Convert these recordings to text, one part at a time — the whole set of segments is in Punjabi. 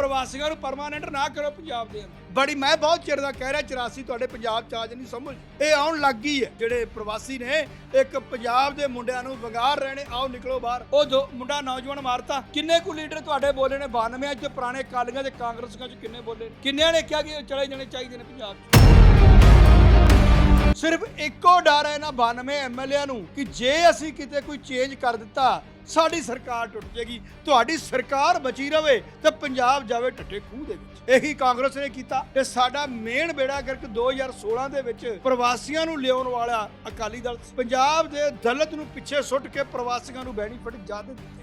ਪ੍ਰਵਾਸੀਆਂ ਨੂੰ ਪਰਮਾਨੈਂਟ ਨਾ ਕਰੋ ਪੰਜਾਬ ਦੇ ਅੰਦਰ। ਬੜੀ ਮੈਂ ਬਹੁਤ ਚਿਰ ਦਾ ਕਹਿ ਰਿਹਾ 84 ਤੁਹਾਡੇ ਪੰਜਾਬ ਚ ਆਜ ਨਹੀਂ ਸਮਝ। ਇਹ ਆਉਣ ਲੱਗ ਗਈ ਹੈ। ਜਿਹੜੇ ਪ੍ਰਵਾਸੀ ਨੇ, ਇੱਕ ਪੰਜਾਬ ਦੇ ਮੁੰਡਿਆਂ ਨੂੰ ਵੰਗਾਰ ਰਹੇ ਨੇ, ਆਓ ਨਿਕਲੋ ਬਾਹਰ। ਉਹ ਦੋ ਮੁੰਡਾ ਨੌਜਵਾਨ ਮਾਰਤਾ, ਕਿੰਨੇ ਕੁ ਲੀਡਰ ਤੁਹਾਡੇ ਬੋਲੇ ਨੇ? 92 ਚ ਪੁਰਾਣੇ ਕਾਲੀਆਂ ਤੇ ਕਾਂਗਰਸੀਆਂ ਚ ਕਿੰਨੇ ਬੋਲੇ ਕਿੰਨਿਆਂ ਨੇ ਕਿਹਾ ਕਿ ਚਲੇ ਜਾਣੇ ਚਾਹੀਦੇ ਨੇ ਪੰਜਾਬ ਚ? ਸਿਰਫ ਇੱਕੋ ਡਰ ਹੈ ਇਹਨਾਂ 92 ਐਮਐਲਏ ਨੂੰ ਕਿ ਜੇ ਅਸੀਂ ਕਿਤੇ ਕੋਈ ਚੇਂਜ ਕਰ ਦਿੱਤਾ, ਸਾਡੀ ਸਰਕਾਰ ਟੁੱਟ ਜਾਏਗੀ, ਤੁਹਾਡੀ ਸਰਕਾਰ ਬਚੀ ਰਵੇ ਤੇ ਪੰਜਾਬ ਜਾਵੇ ਟੱਟੇ ਖੂਹ ਦੇ ਵਿੱਚ। ਇਹੀ ਕਾਂਗਰਸ ਨੇ ਕੀਤਾ ਤੇ ਸਾਡਾ ਮੇਨ ਬੇੜਾ ਕਰਕੇ 2016 ਦੇ ਵਿੱਚ ਪ੍ਰਵਾਸੀਆਂ ਨੂੰ ਲਿਆਉਣ ਵਾਲਾ ਅਕਾਲੀ ਦਲ, ਪੰਜਾਬ ਦੇ ਦਲਤ ਨੂੰ ਪਿੱਛੇ ਸੁੱਟ ਕੇ ਪ੍ਰਵਾਸੀਆਂ ਨੂੰ ਬੈਨੀਫਿਟ ਜ਼ਿਆਦਾ ਦਿੱਤੇ।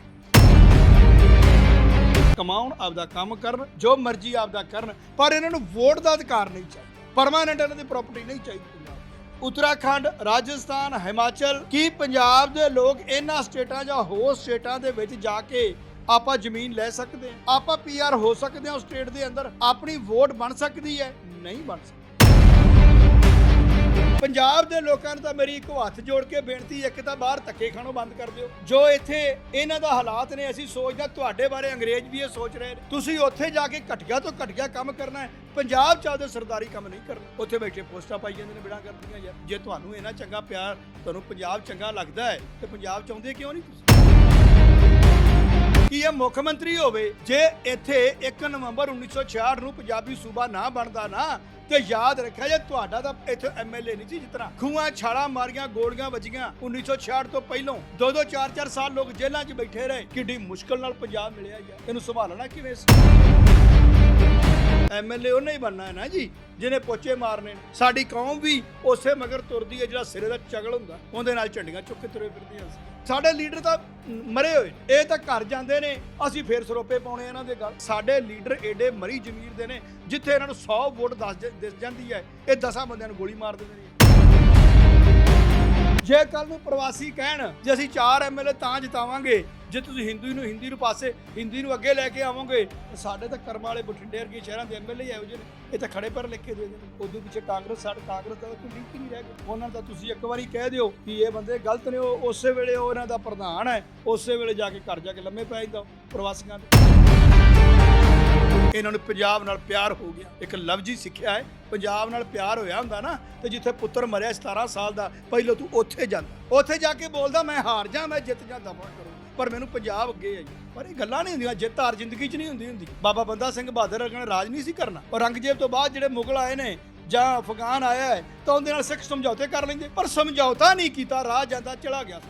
ਕਮਾਉਣ ਆਪਦਾ ਕੰਮ ਕਰਨ, ਜੋ ਮਰਜ਼ੀ ਆਪਦਾ ਕਰਨ, ਪਰ ਇਹਨਾਂ ਨੂੰ ਵੋਟ ਦਾ ਅਧਿਕਾਰ ਨਹੀਂ ਚਾਹੀਦਾ। ਪਰਮਾਨੈਂਟ ਇਹਨਾਂ ਦੀ ਪ੍ਰਾਪਰਟੀ ਨਹੀਂ ਚਾਹੀਦੀ। ਉੱਤਰਾਖੰਡ, ਰਾਜਸਥਾਨ, ਹਿਮਾਚਲ ਕੀ ਪੰਜਾਬ ਦੇ ਲੋਕ ਇਹਨਾਂ ਸਟੇਟਾਂ ਜਾਂ ਹੋਰ ਸਟੇਟਾਂ ਦੇ ਵਿੱਚ ਜਾ ਕੇ ਆਪਾਂ ਜ਼ਮੀਨ ਲੈ ਸਕਦੇ ਹਾਂ? ਆਪਾਂ ਪੀਆਰ ਹੋ ਸਕਦੇ ਹਾਂ ਉਸ ਸਟੇਟ ਦੇ ਅੰਦਰ। ਆਪਣੀ ਵੋਟ ਬਣ ਸਕਦੀ ਹੈ? ਨਹੀਂ ਬਣ ਸਕਦੀ। ਪੰਜਾਬ ਦੇ ਲੋਕਾਂ ਨੂੰ ਤਾਂ ਮੇਰੀ ਇੱਕੋ ਹੱਥ ਜੋੜ ਕੇ ਬੇਨਤੀ ਹੈ ਤਾਂ ਬਾਹਰ ਧੱਕੇ ਖਾਣੋਂ ਬੰਦ ਕਰ ਦਿਓ। ਜੋ ਇੱਥੇ ਇਹਨਾਂ ਦਾ ਹਾਲਾਤ ਨੇ, ਅਸੀਂ ਸੋਚਦਾ ਤੁਹਾਡੇ ਬਾਰੇ ਅੰਗਰੇਜ਼ ਵੀ ਇਹ ਸੋਚ ਰਹੇ ਨੇ। ਤੁਸੀਂ ਉੱਥੇ ਜਾ ਕੇ ਘਟੀਆ ਤੋਂ ਘਟੀਆ ਕੰਮ ਕਰਨਾ ਹੈ। ਪੰਜਾਬ ਚ ਆਪਦੇ ਸਰਦਾਰੀ ਕੰਮ ਨਹੀਂ ਕਰਨਾ। ਉੱਥੇ ਬੈਠੇ ਪੋਸਟਾਂ ਪਾਈ ਜਾਂਦੇ ਨੇ ਬਿਨਾਂ ਕਰਦੀਆਂ ਯਾਰ ਜੇ ਤੁਹਾਨੂੰ ਇਹਨਾਂ ਚੰਗਾ ਪਿਆਰ, ਤੁਹਾਨੂੰ ਪੰਜਾਬ ਚੰਗਾ ਲੱਗਦਾ ਹੈ, ਤੇ ਪੰਜਾਬ ਚਾਹੁੰਦੇ ਕਿਉਂ ਨਹੀਂ ਤੁਸੀਂ? ਕੀ ਇਹ ਮੁੱਖ ਮੰਤਰੀ ਹੋਵੇ, ਜੇ ਇੱਥੇ 1 ਨਵੰਬਰ 1966 ਨੂੰ ਪੰਜਾਬੀ ਸੂਬਾ ਨਾ ਬਣਦਾ ਨਾ ਤੇ ਯਾਦ ਰੱਖਿਆ ਜੇ ਤੁਹਾਡਾ ਤਾਂ ਇੱਥੇ ਐਮਐਲਏ ਨਹੀਂ ਸੀ ਜਿਤਨਾ। ਖੂਹਾਂ, ਛਾਲਾਂ ਮਾਰੀਆਂ, ਗੋਲੀਆਂ ਵੱਜੀਆਂ 1966 ਤੋਂ ਪਹਿਲਾਂ। ਦੋ ਦੋ, ਚਾਰ ਚਾਰ ਸਾਲ ਲੋਕ ਜੇਲ੍ਹਾਂ 'ਚ ਬੈਠੇ ਰਹੇ। ਕਿੱਡੀ ਮੁਸ਼ਕਲ ਨਾਲ ਪੰਜਾਬ ਮਿਲਿਆ ਯਾਰ। ਇਹਨੂੰ ਸੰਭਾਲਣਾ ਕਿਵੇਂ ਸੀ? ਐਮਐਲਏ ਉਹਨੇ ਹੀ ਬਣਨਾ ਹੈ ਨਾ ਜੀ, ਜਿਹਨੇ ਪੋਚੇ ਮਾਰਨੇ ਸਾਡੀ ਕੌਮ ਵੀ ਉਸੇ ਮਗਰ ਤੁਰਦੀ ਹੈ ਜਿਹੜਾ ਸਿਰੇ ਦਾ ਚਗਲ ਹੁੰਦਾ। ਉਹਦੇ ਨਾਲ ਝੰਡੀਆਂ ਚੁੱਕ ਕੇ ਤੁਰੇ ਫਿਰਦੇ ਹਾਂ ਸਾਡੇ ਲੀਡਰ ਤਾਂ ਮਰੇ ਹੋਏ ਇਹ ਤਾਂ ਘਰ ਜਾਂਦੇ ਨੇ। ਅਸੀਂ ਫੇਰ ਸਰੋਪੇ ਪਾਉਣੇ ਇਹਨਾਂ ਦੇ ਗੱਲ। ਸਾਡੇ ਲੀਡਰ ਏਡੇ ਮਰੀ ਜ਼ਮੀਰ ਦੇ ਨੇ, ਜਿੱਥੇ ਇਹਨਾਂ ਨੂੰ 100 ਵੋਟ ਦੱਸ ਦਿਸ ਜਾਂਦੀ ਹੈ, ਇਹ 10 ਬੰਦਿਆਂ ਨੂੰ ਗੋਲੀ ਮਾਰ ਦਿੰਦੇ ਨੇ। ਜੇ ਕੱਲ ਨੂੰ ਪ੍ਰਵਾਸੀ ਕਹਿਣ ਜੇ ਅਸੀਂ ਚਾਰ ਐਮਐਲਏ ਤਾਂ ਜਿਤਾਵਾਂਗੇ, ਜੇ ਤੁਸੀਂ ਹਿੰਦੂ ਨੂੰ ਹਿੰਦੀ ਨੂੰ ਪਾਸੇ, ਹਿੰਦੀ ਨੂੰ ਅੱਗੇ ਲੈ ਕੇ ਆਵੋਗੇ, ਤਾਂ ਸਾਡੇ ਤਾਂ ਕਰਮ ਵਾਲੇ ਬਠਿੰਡੇ ਵਰਗੇ ਸ਼ਹਿਰਾਂ ਦੇ ਐਮਐਲਏ ਇਹੋ ਜਿਹੇ ਨੇ। ਇਹ ਤਾਂ ਖੜੇ ਪਰ ਲਿਖ ਕੇ ਦੇ ਦੇਣ ਉਦੋਂ ਪਿੱਛੇ ਕਾਂਗਰਸ, ਸਾਡੇ, ਕਾਂਗਰਸ ਦਾ ਕੋਈ ਲਿੰਕ ਨਹੀਂ ਰਹਿ ਗਿਆ। ਉਹਨਾਂ ਦਾ ਤੁਸੀਂ ਇੱਕ ਵਾਰੀ ਕਹਿ ਦਿਓ ਕਿ ਇਹ ਬੰਦੇ ਗਲਤ ਨੇ, ਉਹ ਉਸੇ ਵੇਲੇ ਉਹ ਇਹਨਾਂ ਦਾ ਪ੍ਰਧਾਨ ਹੈ, ਉਸੇ ਵੇਲੇ ਜਾ ਕੇ ਘਰ ਜਾ ਕੇ ਲੰਮੇ ਪੈ ਜਾਂਦਾ ਪ੍ਰਵਾਸੀਆਂ ਦੇ। ਇਹਨਾਂ ਨੂੰ ਪੰਜਾਬ ਨਾਲ ਪਿਆਰ ਹੋ ਗਿਆ। ਇੱਕ ਲਫ਼ਜ਼ੀ ਸਿੱਖਿਆ ਹੈ। ਪੰਜਾਬ ਨਾਲ ਪਿਆਰ ਹੋਇਆ ਹੁੰਦਾ ਨਾ, ਤੇ ਜਿੱਥੇ ਪੁੱਤਰ ਮਰਿਆ 17 ਸਾਲ ਦਾ, ਪਹਿਲਾਂ ਤੂੰ ਉੱਥੇ ਜਾਂਦਾ। ਉੱਥੇ ਜਾ ਕੇ ਬੋਲਦਾ, ਮੈਂ ਹਾਰ ਜਾ, ਮੈਂ ਜਿੱਤ ਜਾ, ਦਫਾ ਕਰੂੰ। ਪਰ ਮੈਨੂੰ ਪੰਜਾਬ ਅੱਗੇ ਹੈ ਜੀ ਪਰ ਇਹ ਗੱਲਾਂ ਨਹੀਂ ਹੁੰਦੀਆਂ, ਜਿੱਤ ਹਾਰ ਜ਼ਿੰਦਗੀ 'ਚ ਨਹੀਂ ਹੁੰਦੀ ਹੁੰਦੀ। ਬਾਬਾ ਬੰਦਾ ਸਿੰਘ ਬਹਾਦਰ ਵਰਗਾ ਰਾਜ ਨਹੀਂ ਸੀ ਕਰਨਾ। ਔਰ ਔਰੰਗਜ਼ੇਬ ਤੋਂ ਬਾਅਦ ਜਿਹੜੇ ਮੁਗਲ ਆਏ ਨੇ, ਜਾਂ ਅਫਗਾਨ ਆਇਆ ਹੈ, ਤਾਂ ਉਹਦੇ ਨਾਲ ਸਿੱਖ ਸਮਝੌਤੇ ਕਰ ਲੈਂਦੇ। ਪਰ ਸਮਝੌਤਾ ਨਹੀਂ ਕੀਤਾ, ਰਾਹ ਜਾਂਦਾ, ਚਲਾ ਗਿਆ।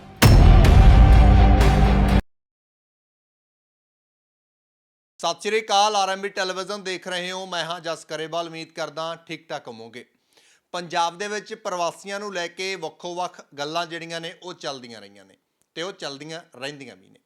ਸਤਿ ਸ਼੍ਰੀ ਅਕਾਲ ਆਰਐਮਬੀ ਟੈਲੀਵਿਜ਼ਨ ਦੇਖ ਰਹੇ ਹੋ। ਮੈਂ ਹਾਂ ਜਸ ਕਰੇਵਾਲ, ਉਮੀਦ ਕਰਦਾ ਠੀਕ ਠਾਕ ਹੋਵੋਗੇ। ਪੰਜਾਬ ਦੇ ਵਿੱਚ ਪ੍ਰਵਾਸੀਆਂ ਨੂੰ ਲੈ ਕੇ ਵੱਖੋ-ਵੱਖ ਗੱਲਾਂ ਜਿਹੜੀਆਂ ਨੇ, ਉਹ ਚੱਲਦੀਆਂ ਰਹੀਆਂ ਨੇ ਤੇ ਉਹ ਚੱਲਦੀਆਂ ਰਹਿੰਦੀਆਂ ਵੀ ਨੇ।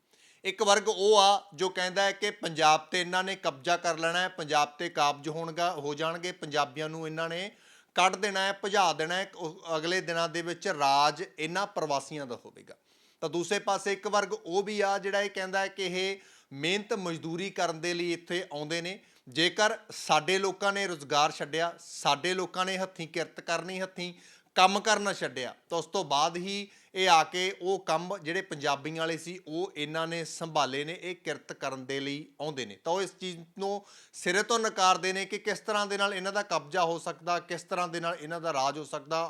ਇੱਕ ਵਰਗ ਉਹ ਆ ਜੋ ਕਹਿੰਦਾ ਹੈ ਕਿ ਪੰਜਾਬ ਤੇ ਇਹਨਾਂ ਨੇ ਕਬਜ਼ਾ ਕਰ ਲੈਣਾ ਹੈ, ਪੰਜਾਬ ਤੇ ਕਾਬਜ ਹੋਣਗਾ, ਹੋ ਜਾਣਗੇ, ਪੰਜਾਬੀਆਂ ਨੂੰ ਇਹਨਾਂ ਨੇ ਕੱਢ ਦੇਣਾ ਹੈ, ਭਜਾ ਦੇਣਾ ਹੈ ਅਗਲੇ ਦਿਨਾਂ ਦੇ ਵਿੱਚ ਰਾਜ ਇਹਨਾਂ ਪ੍ਰਵਾਸੀਆਂ ਦਾ ਹੋਵੇਗਾ। ਤਾਂ ਦੂਸਰੇ ਪਾਸੇ ਇੱਕ ਵਰਗ ਉਹ ਵੀ ਆ ਜਿਹੜਾ ਇਹ ਕਹਿੰਦਾ ਹੈ ਕਿ ਇਹ ਮਿਹਨਤ ਮਜ਼ਦੂਰੀ ਕਰਨ ਦੇ ਲਈ ਇੱਥੇ ਆਉਂਦੇ ਨੇ। ਜੇਕਰ ਸਾਡੇ ਲੋਕਾਂ ਨੇ ਰੋਜ਼ਗਾਰ ਛੱਡਿਆ, ਸਾਡੇ ਲੋਕਾਂ ਨੇ ਹੱਥੀਂ ਕਿਰਤ ਕਰਨੀ, ਹੱਥੀਂ ਕੰਮ ਕਰਨਾ ਛੱਡਿਆ, ਤਾਂ ਉਸ ਤੋਂ ਬਾਅਦ ਹੀ ਇਹ ਆ ਕੇ ਉਹ ਕੰਮ ਜਿਹੜੇ ਪੰਜਾਬੀਆਂ ਵਾਲੇ ਸੀ, ਉਹ ਇਹਨਾਂ ਨੇ ਸੰਭਾਲੇ ਨੇ, ਇਹ ਕਿਰਤ ਕਰਨ ਦੇ ਲਈ ਆਉਂਦੇ ਨੇ। ਤਾਂ ਉਹ ਇਸ ਚੀਜ਼ ਨੂੰ ਸਿਰੇ ਤੋਂ ਨਕਾਰਦੇ ਨੇ ਕਿ ਕਿਸ ਤਰ੍ਹਾਂ ਦੇ ਨਾਲ ਇਹਨਾਂ ਦਾ ਕਬਜ਼ਾ ਹੋ ਸਕਦਾ, ਕਿਸ ਤਰ੍ਹਾਂ ਦੇ ਨਾਲ ਇਹਨਾਂ ਦਾ ਰਾਜ ਹੋ ਸਕਦਾ।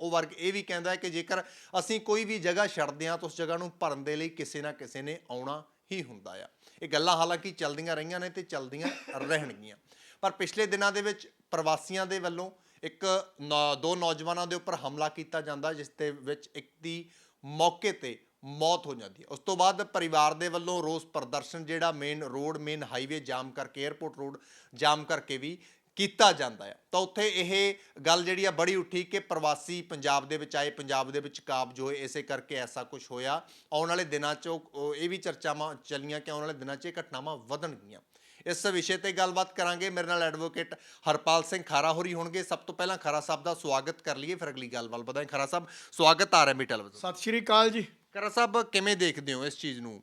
ਉਹ ਵਰਗ ਇਹ ਵੀ ਕਹਿੰਦਾ ਹੈ ਕਿ ਜੇਕਰ ਅਸੀਂ ਕੋਈ ਵੀ ਜਗ੍ਹਾ ਛੱਡਦੇ ਹਾਂ, ਤਾਂ ਉਸ ਜਗ੍ਹਾ ਨੂੰ ਭਰਨ ਦੇ ਲਈ ਕਿਸੇ ਨਾ ਕਿਸੇ ਨੇ ਆਉਣਾ ਹੀ ਹੁੰਦਾ ਆ। ਇਹ ਗੱਲਾਂ ਹਾਲਾਂਕਿ ਚੱਲਦੀਆਂ ਰਹੀਆਂ ਨੇ ਤੇ ਚੱਲਦੀਆਂ ਰਹਿਣਗੀਆਂ। ਪਰ ਪਿਛਲੇ ਦਿਨਾਂ ਦੇ ਵਿੱਚ ਪ੍ਰਵਾਸੀਆਂ ਦੇ ਵੱਲੋਂ ਇੱਕ ਨੌ- ਦੋ ਨੌਜਵਾਨਾਂ ਦੇ ਉੱਪਰ ਹਮਲਾ ਕੀਤਾ ਜਾਂਦਾ, ਜਿਸ ਦੇ ਵਿੱਚ ਇੱਕ ਦੀ ਮੌਕੇ ਤੇ ਮੌਤ ਹੋ ਜਾਂਦੀ ਹੈ। ਉਸ ਤੋਂ ਬਾਅਦ ਪਰਿਵਾਰ ਦੇ ਵੱਲੋਂ ਰੋਸ ਪ੍ਰਦਰਸ਼ਨ ਜਿਹੜਾ main road main highway jam ਕਰਕੇ 에ਅਰਪੋਰਟ ਰੋਡ ਜਾਮ ਕਰਕੇ ਵੀ ਕੀਤਾ ਜਾਂਦਾ ਹੈ ਤਾਂ ਉੱਥੇ ਇਹ ਗੱਲ ਜਿਹੜੀ ਆ ਬੜੀ ਉੱਠੀ ਕਿ ਪ੍ਰਵਾਸੀ ਪੰਜਾਬ ਦੇ ਵਿੱਚ ਆਏ ਪੰਜਾਬ ਦੇ ਵਿੱਚ ਕਾਬਜ ਹੋਏ ਇਸੇ ਕਰਕੇ ਐਸਾ ਕੁਝ ਹੋਇਆ। ਆਉਣ ਵਾਲੇ ਦਿਨਾਂ 'ਚ ਇਹ ਵੀ ਚਰਚਾਵਾਂ ਚੱਲੀਆਂ ਕਿ ਆਉਣ ਵਾਲੇ ਦਿਨਾਂ 'ਚ ਇਹ ਘਟਨਾਵਾਂ ਵਧਣਗੀਆਂ। ਇਸ ਵਿਸ਼ੇ ਤੇ ਗੱਲਬਾਤ ਕਰਾਂਗੇ। ਮੇਰੇ ਨਾਲ ਐਡਵੋਕੇਟ ਹਰਪਾਲ ਸਿੰਘ ਖਾਰਾ ਹੋਰੀ ਹੋਣਗੇ। ਸਭ ਤੋਂ ਪਹਿਲਾਂ ਖਾਰਾ ਸਾਹਿਬ ਦਾ ਸਵਾਗਤ ਕਰ ਲਈਏ ਫਿਰ ਅਗਲੀ ਗੱਲਬਾਤ ਵਧਾਂਗੇ। ਖਾਰਾ ਸਾਹਿਬ ਸਵਾਗਤ ਆ ਰਿਹਾ ਮੀ ਟੈਲੀਵਿਜ਼ਨ ਸਤਿ ਸ਼੍ਰੀ ਅਕਾਲ ਜੀ। ਖਾਰਾ ਸਾਹਿਬ ਕਿਵੇਂ ਦੇਖਦੇ ਹੋ ਇਸ ਚੀਜ਼ ਨੂੰ?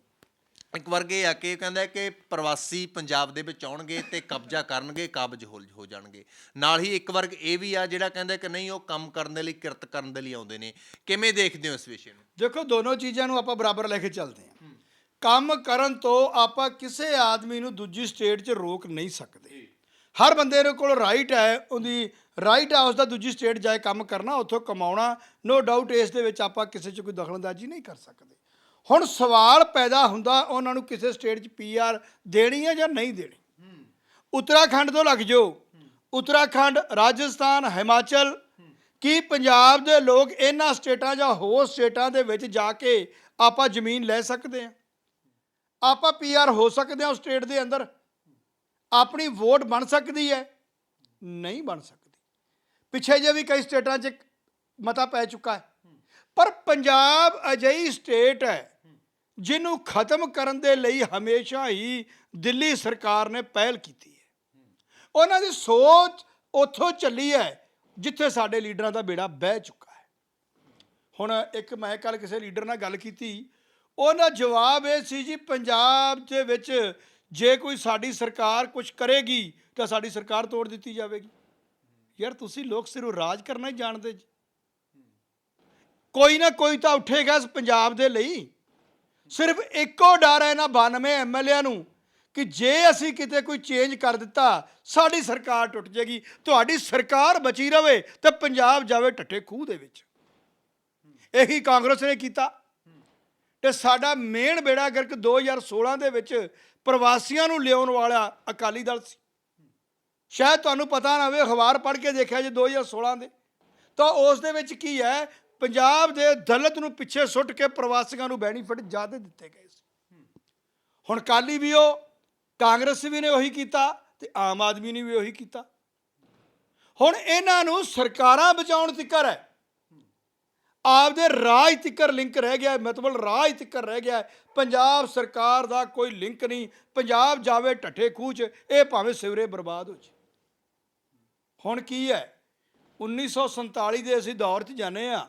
ਇੱਕ ਵਰਗੇ ਆ ਕੇ ਕਹਿੰਦਾ ਕਿ ਪ੍ਰਵਾਸੀ ਪੰਜਾਬ ਦੇ ਵਿੱਚ ਆਉਣਗੇ ਤੇ ਕਬਜ਼ਾ ਕਰਨਗੇ ਕਾਬਜ ਹੋ ਹੋ ਜਾਣਗੇ। ਨਾਲ ਹੀ ਇੱਕ ਵਰਗ ਇਹ ਵੀ ਆ ਜਿਹੜਾ ਕਹਿੰਦਾ ਕਿ ਨਹੀਂ ਉਹ ਕੰਮ ਕਰਨ ਦੇ ਲਈ ਕਿਰਤ ਕਰਨ ਦੇ ਲਈ ਆਉਂਦੇ ਨੇ। ਕਿਵੇਂ ਦੇਖਦੇ ਹੋ ਇਸ ਵਿਸ਼ੇ ਨੂੰ? ਦੇਖੋ ਦੋਨੋਂ ਚੀਜ਼ਾਂ ਨੂੰ ਆਪਾਂ ਬਰਾਬਰ ਲੈ ਕੇ ਚੱਲਦੇ ਹਾਂ। ਕੰਮ ਕਰਨ ਤੋਂ ਆਪਾਂ ਕਿਸੇ ਆਦਮੀ ਨੂੰ ਦੂਜੀ ਸਟੇਟ 'ਚ ਰੋਕ ਨਹੀਂ ਸਕਦੇ। ਹਰ ਬੰਦੇ ਦੇ ਕੋਲ ਰਾਈਟ ਹੈ ਉਹਦੀ ਰਾਈਟ ਹੈ ਉਸ ਦਾ ਦੂਜੀ ਸਟੇਟ ਜਾਏ ਕੰਮ ਕਰਨਾ ਉੱਥੋਂ ਕਮਾਉਣਾ ਨੋ ਡਾਊਟ ਇਸ ਦੇ ਵਿੱਚ ਆਪਾਂ ਕਿਸੇ 'ਚ ਕੋਈ ਦਖਲਅੰਦਾਜ਼ੀ ਨਹੀਂ ਕਰ ਸਕਦੇ। ਹੁਣ ਸਵਾਲ ਪੈਦਾ ਹੁੰਦਾ ਉਹਨਾਂ ਨੂੰ ਕਿਸੇ ਸਟੇਟ 'ਚ ਪੀਆਰ ਦੇਣੀ ਹੈ ਜਾਂ ਨਹੀਂ ਦੇਣੀ। ਉੱਤਰਾਖੰਡ ਤੋਂ ਲੱਗ ਜਾਓ। ਉੱਤਰਾਖੰਡ ਰਾਜਸਥਾਨ ਹਿਮਾਚਲ ਕੀ ਪੰਜਾਬ ਦੇ ਲੋਕ ਇਹਨਾਂ ਸਟੇਟਾਂ ਜਾਂ ਹੋਰ ਸਟੇਟਾਂ ਦੇ ਵਿੱਚ ਜਾ ਕੇ ਆਪਾਂ ਜ਼ਮੀਨ ਲੈ ਸਕਦੇ ਹਾਂ ਆਪਾਂ ਪੀਆਰ ਹੋ ਸਕਦੇ ਹਾਂ ਉਸ ਸਟੇਟ ਦੇ ਅੰਦਰ? ਆਪਣੀ ਵੋਟ ਬਣ ਸਕਦੀ ਹੈ? ਨਹੀਂ ਬਣ ਸਕਦੀ। ਪਿੱਛੇ ਜੇ ਵੀ ਕਈ ਸਟੇਟਾਂ 'ਚ ਮਤਾ ਪੈ ਚੁੱਕਾ ਹੈ। ਪਰ ਪੰਜਾਬ ਅਜਿਹੀ ਸਟੇਟ ਹੈ ਜਿਹਨੂੰ ਖਤਮ ਕਰਨ ਦੇ ਲਈ ਹਮੇਸ਼ਾ ਹੀ ਦਿੱਲੀ ਸਰਕਾਰ ਨੇ ਪਹਿਲ ਕੀਤੀ ਹੈ। ਉਹਨਾਂ ਦੀ ਸੋਚ ਉੱਥੋਂ ਚੱਲੀ ਹੈ, ਜਿੱਥੇ ਸਾਡੇ ਲੀਡਰਾਂ ਦਾ ਬੇੜਾ ਬਹਿ ਚੁੱਕਾ ਹੈ। ਹੁਣ ਇੱਕ ਮੈਂ ਕੱਲ ਕਿਸੇ ਲੀਡਰ ਨਾਲ ਗੱਲ ਕੀਤੀ। ਉਹਨਾਂ ਜਵਾਬ ਇਹ ਸੀ ਜੀ, ਪੰਜਾਬ ਦੇ ਵਿੱਚ ਜੇ ਕੋਈ ਸਾਡੀ ਸਰਕਾਰ ਕੁਝ ਕਰੇਗੀ, ਤਾਂ ਸਾਡੀ ਸਰਕਾਰ ਤੋੜ ਦਿੱਤੀ ਜਾਵੇਗੀ। ਯਾਰ ਤੁਸੀਂ ਲੋਕ ਸਿਰਫ ਰਾਜ ਕਰਨਾ ਹੀ ਜਾਣਦੇ ਜੀ। ਕੋਈ ਨਾ ਕੋਈ ਤਾਂ ਉੱਠੇਗਾ ਇਸ ਪੰਜਾਬ ਦੇ ਲਈ। ਸਿਰਫ ਇੱਕੋ ਡਰ ਹੈ ਇਹਨਾਂ 92 ਐਮਐਲਏਆਂ ਨੂੰ ਕਿ ਜੇ ਅਸੀਂ ਕਿਤੇ ਕੋਈ ਚੇਂਜ ਕਰ ਦਿੱਤਾ, ਸਾਡੀ ਸਰਕਾਰ ਟੁੱਟ ਜਾਏਗੀ, ਤੁਹਾਡੀ ਸਰਕਾਰ ਬਚੀ ਰਵੇ ਤੇ ਪੰਜਾਬ ਜਾਵੇ ਟੱਟੇ ਖੂਹ ਦੇ ਵਿੱਚ। ਇਹੀ ਕਾਂਗਰਸ ਨੇ ਕੀਤਾ। ਤੇ ਸਾਡਾ ਮੇਨ ਬੇੜਾ ਗਰਕ 2016 ਦੇ ਵਿੱਚ ਪ੍ਰਵਾਸੀਆਂ ਨੂੰ ਲਿਆਉਣ ਵਾਲਾ ਅਕਾਲੀ ਦਲ ਸੀ। ਸ਼ਾਇਦ ਤੁਹਾਨੂੰ ਪਤਾ ਨਾ ਹੋਵੇ, ਅਖਬਾਰ ਪੜ੍ਹ ਕੇ ਦੇਖਿਆ ਜੇ 2016 ਦੇ। ਤਾਂ ਉਸ ਦੇ ਵਿੱਚ ਕੀ ਹੈ? ਪੰਜਾਬ ਦੇ ਦਲਿਤ ਨੂੰ ਪਿੱਛੇ ਸੁੱਟ ਕੇ ਪ੍ਰਵਾਸੀਆਂ ਨੂੰ ਬੈਨੀਫਿਟ ਜ਼ਿਆਦਾ ਦਿੱਤੇ ਗਏ ਸੀ। ਹੁਣ ਕਾਲੀ ਵੀ ਉਹ ਕਾਂਗਰਸ ਵੀ ਨੇ ਉਹੀ ਕੀਤਾ ਤੇ ਆਮ ਆਦਮੀ ਨੇ ਵੀ ਉਹੀ ਕੀਤਾ। ਹੁਣ ਇਹਨਾਂ ਨੂੰ ਸਰਕਾਰਾਂ ਬਚਾਉਣ ਤਿੱਕਰ ਹੈ। ਆਪਦੇ ਰਾਜ ਤਿੱਕਰ ਲਿੰਕ ਰਹਿ ਗਿਆ ਹੈ, ਮਤਲਬ ਰਾਜ ਤਿੱਕਰ ਰਹਿ ਗਿਆ ਪੰਜਾਬ ਸਰਕਾਰ ਦਾ ਕੋਈ ਲਿੰਕ ਨਹੀਂ ਪੰਜਾਬ ਜਾਵੇ ਢੱਠੇ ਖੂਹ 'ਚ ਇਹ ਭਾਵੇਂ ਸਿਵਰੇ ਬਰਬਾਦ ਹੋ ਜੇ ਹੁਣ ਕੀ ਹੈ? 1947 ਦੇ ਅਸੀਂ ਦੌਰ 'ਚ ਜਾਣੇ ਆ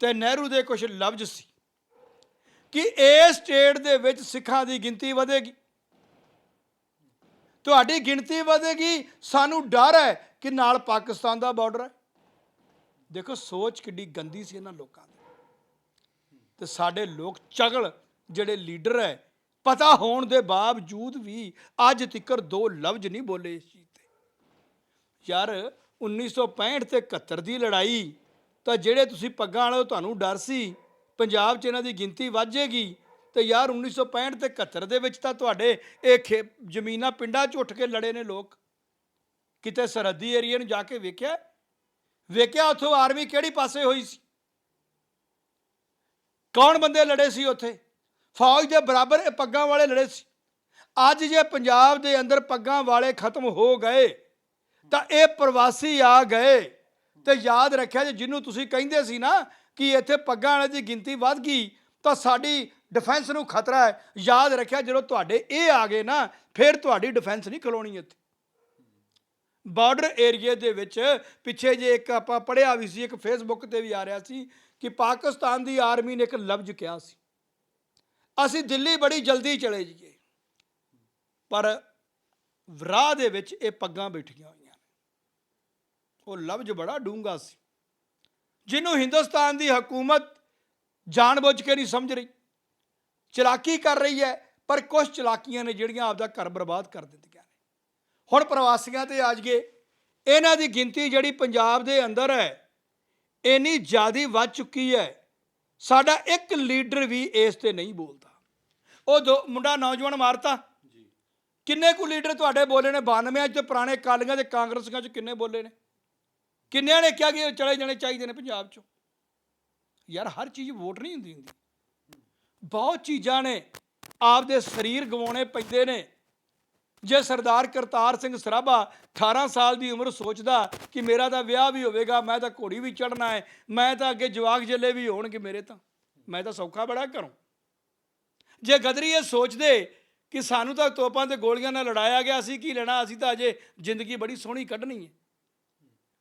ਤੇ ਨਹਿਰੂ ਦੇ ਕੁਝ ਲਫ਼ਜ਼ ਸੀ ਕਿ ਇਸ ਸਟੇਟ ਦੇ ਵਿੱਚ ਸਿੱਖਾਂ ਦੀ ਗਿਣਤੀ ਵਧੇਗੀ। ਤੁਹਾਡੀ ਗਿਣਤੀ ਵਧੇਗੀ, ਸਾਨੂੰ ਡਰ ਹੈ ਕਿ ਨਾਲ ਪਾਕਿਸਤਾਨ ਦਾ ਬਾਰਡਰ ਹੈ। ਦੇਖੋ, ਸੋਚ ਕਿੱਡੀ ਗੰਦੀ ਸੀ ਇਹਨਾਂ ਲੋਕਾਂ ਦੀ। ਤੇ ਸਾਡੇ ਲੋਕ ਚਗਲ ਜਿਹੜੇ ਲੀਡਰ ਹੈ, ਪਤਾ ਹੋਣ ਦੇ ਬਾਵਜੂਦ ਵੀ ਅੱਜ ਤੱਕਰ ਦੋ ਲਫ਼ਜ਼ ਨਹੀਂ ਬੋਲੇ ਇਸ ਚੀਜ਼ ਤੇ। ਯਾਰ 1965 ਤੇ 71 ਦੀ ਲੜਾਈ ਤਾਂ ਜਿਹੜੇ ਤੁਸੀਂ ਪੱਗਾਂ ਵਾਲੇ ਤੁਹਾਨੂੰ ਡਰ ਸੀ, ਪੰਜਾਬ 'ਚ ਇਹਨਾਂ ਦੀ ਗਿਣਤੀ ਵੱਧ ਜਾਏਗੀ ਤੇ ਯਾਰ 1965 ਤੇ 71 ਦੇ ਵਿੱਚ ਤਾਂ ਤੁਹਾਡੇ ਇਹ ਖੇ- ਜ਼ਮੀਨਾਂ ਪਿੰਡਾਂ 'ਚ ਉੱਠ ਕੇ ਲੜੇ ਨੇ ਲੋਕ। ਕਿਤੇ ਸਰਹੱਦੀ ਏਰੀਆ ਨੂੰ ਜਾ ਕੇ ਵੇਖਿਆ? ਵੇਖਿਆ ਉੱਥੋਂ ਆਰਮੀ ਕਿਹੜੀ ਪਾਸੇ ਹੋਈ ਸੀ? ਕੌਣ ਬੰਦੇ ਲੜੇ ਸੀ ਉੱਥੇ? ਫੌਜ ਦੇ ਬਰਾਬਰ ਇਹ ਪੱਗਾਂ ਵਾਲੇ ਲੜੇ ਸੀ। ਅੱਜ ਜੇ ਪੰਜਾਬ ਦੇ ਅੰਦਰ ਪੱਗਾਂ ਵਾਲੇ ਖਤਮ ਹੋ ਗਏ, ਤਾਂ ਇਹ ਪ੍ਰਵਾਸੀ ਆ ਗਏ। ਤੇ ਯਾਦ ਰੱਖਿਆ ਜੇ ਜਿਹਨੂੰ ਤੁਸੀਂ ਕਹਿੰਦੇ ਸੀ ਨਾ ਕਿ ਇੱਥੇ ਪੱਗਾਂ ਵਾਲੇ ਦੀ ਗਿਣਤੀ ਵੱਧ ਗਈ, ਤਾਂ ਸਾਡੀ ਡਿਫੈਂਸ ਨੂੰ ਖਤਰਾ ਹੈ। ਯਾਦ ਰੱਖਿਆ ਜਦੋਂ ਤੁਹਾਡੇ ਇਹ ਆ ਗਏ ਨਾ, ਫਿਰ ਤੁਹਾਡੀ ਡਿਫੈਂਸ ਨਹੀਂ ਖਲੋਣੀ ਇੱਥੇ। ਬਾਰਡਰ ਏਰੀਏ ਦੇ ਵਿੱਚ ਪਿੱਛੇ ਜੇ ਇੱਕ ਆਪਾਂ ਪੜਿਆ ਵੀ ਸੀ, ਇੱਕ ਫੇਸਬੁੱਕ ਤੇ ਵੀ ਆ ਰਿਹਾ ਸੀ ਕਿ ਪਾਕਿਸਤਾਨ ਦੀ ਆਰਮੀ ਨੇ ਇੱਕ ਲਫ਼ਜ਼ ਕਿਹਾ ਸੀ। ਅਸੀਂ ਦਿੱਲੀ ਬੜੀ ਜਲਦੀ ਚਲੇ ਜਾਈਏ, ਪਰ ਰਾਹ ਦੇ ਵਿੱਚ ਇਹ ਪੱਗਾਂ ਬੈਠੀਆਂ ਉਹ ਲਫ਼ਜ਼ ਬੜਾ ਡੂੰਘਾ ਸੀ। ਜਿਹਨੂੰ ਹਿੰਦੁਸਤਾਨ ਦੀ ਹਕੂਮਤ ਜਾਣਬੁੱਝ ਕੇ ਨਹੀਂ ਸਮਝ ਰਹੀ। ਚਲਾਕੀ ਕਰ ਰਹੀ ਹੈ ਪਰ ਕੁਝ ਚਲਾਕੀਆਂ ਨੇ ਜਿਹੜੀਆਂ ਆਪਦਾ ਘਰ ਬਰਬਾਦ ਕਰ ਦਿੱਤੀਆਂ ਨੇ। ਹੁਣ ਪ੍ਰਵਾਸੀਆਂ ਤੇ ਆ ਜਾਈਏ ਇਹਨਾਂ ਦੀ ਗਿਣਤੀ ਜਿਹੜੀ ਪੰਜਾਬ ਦੇ ਅੰਦਰ ਹੈ ਇੰਨੀ ਜ਼ਿਆਦੀ ਵੱਧ ਚੁੱਕੀ ਹੈ। ਸਾਡਾ ਇੱਕ ਲੀਡਰ ਵੀ ਇਸ ਤੇ ਨਹੀਂ ਬੋਲਦਾ। ਉਹ ਦੋ ਮੁੰਡਾ ਨੌਜਵਾਨ ਮਾਰਤਾ। ਕਿੰਨੇ ਕੁ ਲੀਡਰ ਤੁਹਾਡੇ ਬੋਲੇ ਨੇ? 92 ਚ ਪੁਰਾਣੇ ਕਾਲੀਆਂ ਤੇ ਕਾਂਗਰਸੀਆਂ ਚ ਕਿੰਨੇ ਬੋਲੇ ਨੇ? ਕਿੰਨਿਆਂ ਨੇ ਕਿਹਾ ਕਿ ਇਹ ਚਲੇ ਜਾਣੇ ਚਾਹੀਦੇ ਨੇ ਪੰਜਾਬ ਚੋਂ? ਯਾਰ ਹਰ ਚੀਜ਼ ਵੋਟ ਨਹੀਂ ਹੁੰਦੀ ਹੁੰਦੀ। ਬਹੁਤ ਚੀਜ਼ਾਂ ਨੇ, ਆਪਦੇ ਸਰੀਰ ਗਵਾਉਣੇ ਪੈਂਦੇ ਨੇ। ਜੇ ਸਰਦਾਰ ਕਰਤਾਰ ਸਿੰਘ ਸਰਾਭਾ 18 ਸਾਲ ਦੀ ਉਮਰ ਸੋਚਦਾ ਕਿ ਮੇਰਾ ਤਾਂ ਵਿਆਹ ਵੀ ਹੋਵੇਗਾ, ਮੈਂ ਤਾਂ ਘੋੜੀ ਵੀ ਚੜਨਾ ਹੈ, ਮੈਂ ਤਾਂ ਅੱਗੇ ਜਵਾਕ ਜੱਲੇ ਵੀ ਹੋਣਗੇ ਮੇਰੇ ਤਾਂ, ਮੈਂ ਤਾਂ ਸੌਖਾ ਬੜਾ ਕਰੂੰ। ਜੇ ਗਦਰੀ ਇਹ ਸੋਚਦੇ ਕਿ ਸਾਨੂੰ ਤਾਂ ਤੋਪਾਂ ਤੇ ਗੋਲੀਆਂ ਨਾਲ ਲੜਾਇਆ ਗਿਆ ਸੀ, ਕੀ ਲੈਣਾ, ਅਸੀਂ ਤਾਂ ਅਜੇ ਜ਼ਿੰਦਗੀ ਬੜੀ ਸੋਹਣੀ ਕੱਢਣੀ ਹੈ।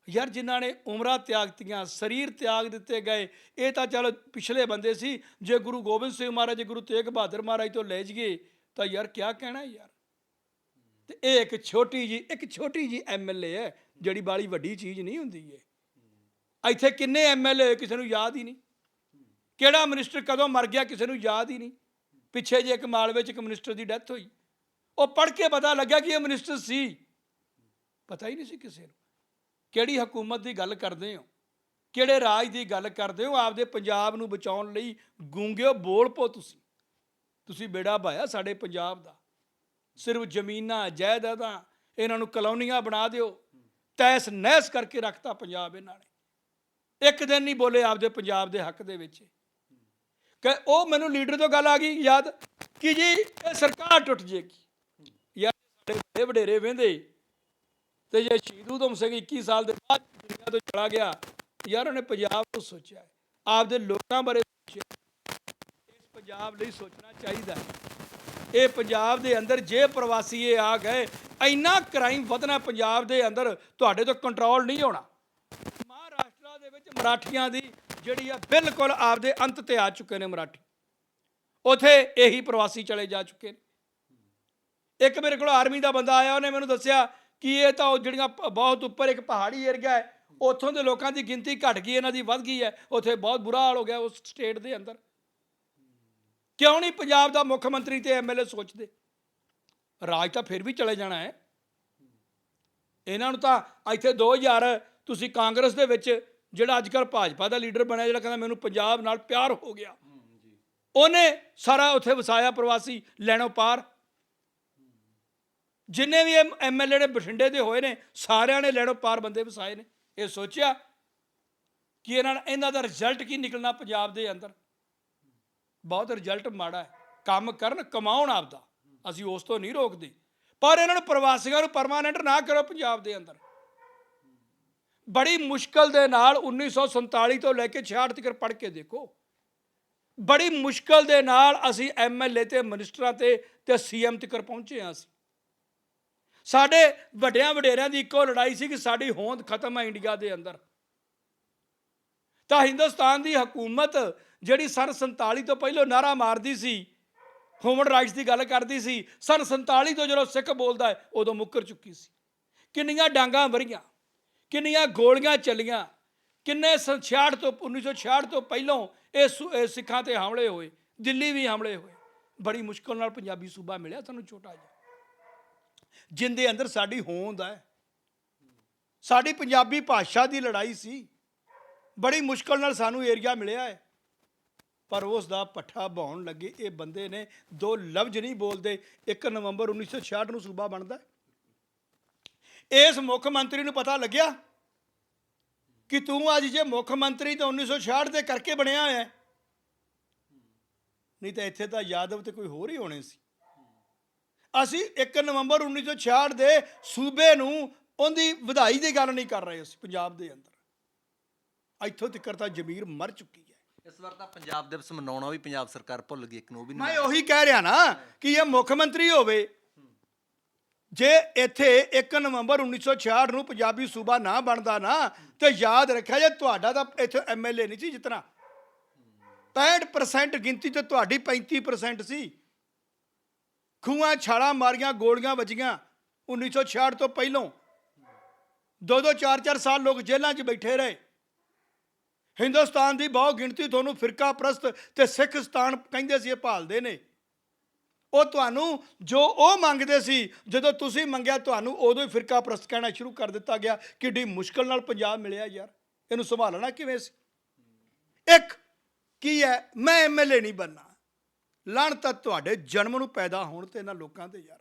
ਯਾਰ ਜਿਨ੍ਹਾਂ ਨੇ ਉਮਰਾਂ ਤਿਆਗਤੀਆਂ ਸਰੀਰ ਤਿਆਗ ਦਿੱਤੇ ਗਏ, ਇਹ ਤਾਂ ਚਲ ਪਿਛਲੇ ਬੰਦੇ ਸੀ। ਜੇ ਗੁਰੂ ਗੋਬਿੰਦ ਸਿੰਘ ਮਹਾਰਾਜ ਗੁਰੂ ਤੇਗ ਬਹਾਦਰ ਮਹਾਰਾਜ ਤੋਂ ਲੈ ਜੀਏ ਤਾਂ ਯਾਰ ਕੀ ਕਹਿਣਾ ਯਾਰ। ਤੇ ਇਹ ਇੱਕ ਛੋਟੀ ਜੀ ਇੱਕ ਛੋਟੀ ਜੀ ਐਮਐਲਏ ਹੈ, ਜਿਹੜੀ ਬਾਲੀ ਵੱਡੀ ਚੀਜ਼ ਨਹੀਂ ਹੁੰਦੀ ਹੈ ਇੱਥੇ ਕਿੰਨੇ ਐਮਐਲਏ ਕਿਸੇ ਨੂੰ ਯਾਦ ਹੀ ਨਹੀਂ। ਕਿਹੜਾ ਮਿਨਿਸਟਰ ਕਦੋਂ ਮਰ ਗਿਆ ਕਿਸੇ ਨੂੰ ਯਾਦ ਹੀ ਨਹੀਂ। ਪਿੱਛੇ ਜੇ ਇੱਕ ਮਾਲਵੇ ਚ ਇੱਕ ਮਿਨਿਸਟਰ ਦੀ ਡੈਥ ਹੋਈ। ਉਹ ਪੜ੍ਹ ਕੇ ਪਤਾ ਲੱਗਾ ਕਿ ਇਹ ਮਿਨਿਸਟਰ ਸੀ। ਪਤਾ ਹੀ ਨਹੀਂ ਸੀ ਕਿਸੇ ਨੂੰ। ਕਿਹੜੀ ਹਕੂਮਤ ਦੀ ਗੱਲ ਕਰਦੇ ਹੋ? ਕਿਹੜੇ ਰਾਜ ਦੀ ਗੱਲ ਕਰਦੇ ਹੋ? ਆਪਦੇ ਪੰਜਾਬ ਨੂੰ ਬਚਾਉਣ ਲਈ ਗੂੰਗਿਓ ਬੋਲ ਪੋ ਤੁਸੀਂ। ਤੁਸੀਂ ਬੇੜਾ ਭਾਇਆ ਸਾਡੇ ਪੰਜਾਬ ਦਾ। ਸਿਰਫ ਜ਼ਮੀਨਾਂ, ਜਾਇਦਾਦਾਂ ਇਹਨਾਂ ਨੂੰ ਕਲੋਨੀਆਂ ਬਣਾ ਦਿਓ। ਤੈਸ ਨਹਿਸ ਕਰਕੇ ਰੱਖਤਾ ਪੰਜਾਬ ਇਹਨਾਂ ਨੇ। ਇੱਕ ਦਿਨ ਨਹੀਂ ਬੋਲੇ ਆਪਦੇ ਪੰਜਾਬ ਦੇ ਹੱਕ ਦੇ ਵਿੱਚ। ਕਿ ਉਹ ਮੈਨੂੰ ਲੀਡਰ ਤੋਂ ਗੱਲ ਆ ਗਈ, ਯਾਦ? ਕਿ ਜੀ, ਇਹ ਸਰਕਾਰ ਟੁੱਟ ਜੇਗੀ। ਯਾਰ, ਸਾਡੇ ਵਡੇਰੇ ਵਹਿੰਦੇ ਤੇ ਜੇ ਸ਼ਹੀਦ ਊਧਮ ਸਿੰਘ 21 ਸਾਲ ਦੇ ਬਾਅਦ ਦੁਨੀਆ ਤੋਂ ਚਲਾ ਗਿਆ, ਯਾਰ ਉਹਨੇ ਪੰਜਾਬ ਨੂੰ ਸੋਚਿਆ ਆਪਦੇ ਲੋਕਾਂ ਬਾਰੇ ਸੋਚਿਆ ਇਸ ਪੰਜਾਬ ਲਈ ਸੋਚਣਾ ਚਾਹੀਦਾ ਇਹ ਪੰਜਾਬ ਦੇ ਅੰਦਰ ਜੇ ਪ੍ਰਵਾਸੀ ਇਹ ਆ ਗਏ, ਇੰਨਾ ਕ੍ਰਾਈਮ ਵਧਣਾ ਪੰਜਾਬ ਦੇ ਅੰਦਰ ਤੁਹਾਡੇ ਤੋਂ ਕੰਟਰੋਲ ਨਹੀਂ ਹੋਣਾ। ਮਹਾਰਾਸ਼ਟਰ ਦੇ ਵਿੱਚ ਮਰਾਠੀਆਂ ਦੀ ਜਿਹੜੀ ਆ ਬਿਲਕੁਲ ਆਪਦੇ ਅੰਤ ਤੇ ਆ ਚੁੱਕੇ ਨੇ ਮਰਾਠੀ। ਉਥੇ ਇਹੀ ਪ੍ਰਵਾਸੀ ਚਲੇ ਜਾ ਚੁੱਕੇ ਨੇ। ਇੱਕ ਮੇਰੇ ਕੋਲ ਆਰਮੀ ਦਾ ਬੰਦਾ ਆਇਆ, ਉਹਨੇ ਮੈਨੂੰ ਦੱਸਿਆ ਕਿ ਇਹ ਤਾਂ ਉਹ ਜਿਹੜੀਆਂ ਪ- ਬਹੁਤ ਉੱਪਰ ਇੱਕ ਪਹਾੜੀ ਏਰੀਆ ਹੈ ਉੱਥੋਂ ਦੇ ਲੋਕਾਂ ਦੀ ਗਿਣਤੀ ਘਟ ਗਈ ਇਹਨਾਂ ਦੀ ਵੱਧ ਗਈ ਹੈ ਉੱਥੇ ਬਹੁਤ ਬੁਰਾ ਹਾਲ ਹੋ ਗਿਆ ਉਸ ਸਟੇਟ ਦੇ ਅੰਦਰ। ਕਿਉਂ ਨਹੀਂ ਪੰਜਾਬ ਦਾ ਮੁੱਖ ਮੰਤਰੀ ਤੇ ਐਮਐਲਏ ਸੋਚਦੇ? ਰਾਜ ਤਾਂ ਫਿਰ ਵੀ ਚਲੇ ਜਾਣਾ ਹੈ। ਇਹਨਾਂ ਨੂੰ ਤਾਂ ਇੱਥੇ 2000 ਤੁਸੀਂ ਕਾਂਗਰਸ ਦੇ ਵਿੱਚ ਜਿਹੜਾ ਅੱਜ ਕੱਲ ਭਾਜਪਾ ਦਾ ਲੀਡਰ ਬਣਿਆ ਜਿਹੜਾ ਕਹਿੰਦਾ ਮੈਨੂੰ ਪੰਜਾਬ ਨਾਲ ਪਿਆਰ ਹੋ ਗਿਆ। ਉਹਨੇ ਸਾਰਾ ਉੱਥੇ ਵਸਾਇਆ ਪ੍ਰਵਾਸੀ ਲੈਣੋ ਪਾਰ। ਜਿੰਨੇ ਵੀ ਐਮਐਲਏ ਨੇ ਬਠਿੰਡੇ ਦੇ ਹੋਏ ਨੇ, ਸਾਰਿਆਂ ਨੇ ਲੈਣੋ ਪਾਰ ਬੰਦੇ ਵਸਾਏ ਨੇ। ਇਹ ਸੋਚਿਆ ਕਿ ਇਹਨਾਂ ਇਹਨਾਂ ਦਾ ਰਿਜ਼ਲਟ ਕੀ ਨਿਕਲਣਾ ਪੰਜਾਬ ਦੇ ਅੰਦਰ? ਬਹੁਤ ਰਿਜ਼ਲਟ ਮਾੜਾ ਹੈ। ਕੰਮ ਕਰਨ, ਕਮਾਉਣ ਆਪਦਾ। ਅਸੀਂ ਉਸ ਤੋਂ ਨਹੀਂ ਰੋਕਦੇ। ਪਰ ਇਹਨਾਂ ਨੂੰ ਪ੍ਰਵਾਸੀਆਂ ਨੂੰ ਪਰਮਾਨੈਂਟ ਨਾ ਕਰੋ ਪੰਜਾਬ ਦੇ ਅੰਦਰ। ਬੜੀ ਮੁਸ਼ਕਲ ਦੇ ਨਾਲ 1947 ਤੋਂ ਲੈ ਕੇ 66 ਤੱਕ ਪੜ੍ਹ ਕੇ ਦੇਖੋ। ਬੜੀ ਮੁਸ਼ਕਲ ਦੇ ਨਾਲ ਅਸੀਂ ਐਮਐਲਏ ਤੇ, ਮਿਨਿਸਟਰਾਂ ਤੇ ਤੇ ਸੀਐਮ ਤੱਕ ਪਹੁੰਚੇ ਹਾਂ ਅਸੀਂ। ਸਾਡੇ ਵੱਡਿਆਂ ਵਡੇਰਿਆਂ ਦੀ ਇੱਕੋ ਲੜਾਈ ਸੀ ਕਿ ਸਾਡੀ ਹੋਂਦ ਖਤਮ ਹੈ ਇੰਡੀਆ ਦੇ ਅੰਦਰ। ਤਾਂ ਹਿੰਦੁਸਤਾਨ ਦੀ ਹਕੂਮਤ ਜਿਹੜੀ ਸਨ 47 ਤੋਂ ਪਹਿਲਾਂ ਨਾਰਾ ਮਾਰਦੀ ਸੀ ਹਿਊਮਨ ਰਾਈਟਸ ਦੀ ਗੱਲ ਕਰਦੀ ਸੀ, ਸਨ 47 ਤੋਂ ਜਦੋਂ ਸਿੱਖ ਬੋਲਦਾ ਹੈ, ਉਦੋਂ ਮੁੱਕਰ ਚੁੱਕੀ ਸੀ। ਕਿੰਨੀਆਂ ਡਾਂਗਾਂ ਵਰੀਆਂ, ਕਿੰਨੀਆਂ ਗੋਲੀਆਂ ਚੱਲੀਆਂ, ਕਿੰਨੇ 66 ਤੋਂ 1966 ਤੋਂ ਪਹਿਲਾਂ ਇਹ ਸੁ- ਸਿੱਖਾਂ ਤੇ ਹਮਲੇ ਹੋਏ, ਦਿੱਲੀ ਵੀ ਹਮਲੇ ਹੋਏ। ਬੜੀ ਮੁਸ਼ਕਲ ਨਾਲ ਪੰਜਾਬੀ ਸੂਬਾ ਮਿਲਿਆ ਸਾਨੂੰ ਛੋਟਾ ਜਿਹਾ। ਜਿੰਦੇ ਅੰਦਰ ਸਾਡੀ ਹੋਂਦ ਹੈ। ਸਾਡੀ ਪੰਜਾਬੀ ਭਾਸ਼ਾ ਦੀ ਲੜਾਈ ਸੀ। ਬੜੀ ਮੁਸ਼ਕਲ ਨਾਲ ਸਾਨੂੰ ਏਰੀਆ ਮਿਲਿਆ ਹੈ। ਪਰ ਉਸ ਦਾ ਪੱਠਾ ਬਹਾਉਣ ਲੱਗੇ ਇਹ ਬੰਦੇ ਨੇ ਦੋ ਲਫ਼ਜ਼ ਨਹੀਂ ਬੋਲਦੇ। 1 ਨਵੰਬਰ 1966 ਨੂੰ ਸੂਬਾ ਬਣਦਾ ਇਸ ਮੁੱਖ ਮੰਤਰੀ ਨੂੰ ਪਤਾ ਲੱਗਿਆ ਕਿ ਤੂੰ ਅੱਜ ਜੇ ਮੁੱਖ ਮੰਤਰੀ ਤਾਂ 1966 ਦੇ ਕਰਕੇ ਬਣਿਆ ਹੋਇਆ ਨਹੀਂ ਤਾਂ ਇੱਥੇ ਤਾਂ ਯਾਦਵ ਤੇ ਕੋਈ ਹੋਰ ਹੀ ਹੋਣੇ ਸੀ। ਅਸੀਂ 1 ਨਵੰਬਰ 1966 ਦੇ ਸੂਬੇ ਨੂੰ ਉਹਦੀ ਵਧਾਈ ਦੀ ਗੱਲ ਨਹੀਂ ਕਰ ਰਹੇ ਅਸੀਂ ਪੰਜਾਬ ਦੇ ਅੰਦਰ। ਇੱਥੋਂ ਤੱਕ ਤਾਂ ਜ਼ਮੀਰ ਮਰ ਚੁੱਕੀ ਹੈ। ਇਸ ਵਾਰ ਤਾਂ ਪੰਜਾਬ ਦਿਵਸ ਮਨਾਉਣਾ ਵੀ ਪੰਜਾਬ ਸਰਕਾਰ ਭੁੱਲ ਗਈ ਇੱਕ ਨੂੰ ਵੀ ਮੈਂ ਉਹੀ ਕਹਿ ਰਿਹਾ ਨਾ ਕਿ ਇਹ ਮੁੱਖ ਮੰਤਰੀ ਹੋਵੇ ਜੇ ਇੱਥੇ 1 ਨਵੰਬਰ 1966 ਨੂੰ ਪੰਜਾਬੀ ਸੂਬਾ ਨਾ ਬਣਦਾ ਨਾ ਤੇ ਯਾਦ ਰੱਖਿਆ ਜੇ ਤੁਹਾਡਾ ਤਾਂ ਇੱਥੇ ਐਮਐਲਏ ਨਹੀਂ ਸੀ ਜਿਤਨਾ। 65% ਗਿਣਤੀ ਤੇ ਤੁਹਾਡੀ 35% ਸੀ। ਖੂਹਾਂ, ਛਾਲਾਂ ਮਾਰੀਆਂ, ਗੋਲੀਆਂ ਵੱਜੀਆਂ। 1966 ਤੋਂ ਪਹਿਲੋਂ ਦੋ ਦੋ ਚਾਰ ਚਾਰ ਸਾਲ ਲੋਕ ਜੇਲ੍ਹਾਂ 'ਚ ਬੈਠੇ ਰਹੇ। ਹਿੰਦੁਸਤਾਨ ਦੀ ਬਹੁ ਗਿਣਤੀ ਤੁਹਾਨੂੰ ਫਿਰਕਾ ਪ੍ਰਸਤ ਤੇ ਸਿੱਖਸਤਾਨ ਕਹਿੰਦੇ ਸੀ, ਇਹ ਭਾਲਦੇ ਨੇ। ਉਹ ਤੁਹਾਨੂੰ ਜੋ ਉਹ ਮੰਗਦੇ ਸੀ, ਜਦੋਂ ਤੁਸੀਂ ਮੰਗਿਆ ਤੁਹਾਨੂੰ ਉਦੋਂ ਹੀ ਫਿਰਕਾ ਪ੍ਰਸਤ ਕਹਿਣਾ ਸ਼ੁਰੂ ਕਰ ਦਿੱਤਾ ਗਿਆ ਕਿੱਡੀ ਮੁਸ਼ਕਲ ਨਾਲ ਪੰਜਾਬ ਮਿਲਿਆ ਯਾਰ। ਇਹਨੂੰ ਸੰਭਾਲਣਾ ਕਿਵੇਂ ਸੀ? ਇੱਕ, ਕੀ ਹੈ? ਮੈਂ ਐਮਐਲਏ ਨਹੀਂ ਬੰਨਾ ਲਣ ਤਾਂ ਤੁਹਾਡੇ ਜਨਮ ਨੂੰ ਪੈਦਾ ਹੋਣ ਤੇ ਇਹਨਾਂ ਲੋਕਾਂ ਤੇ ਯਾਰ।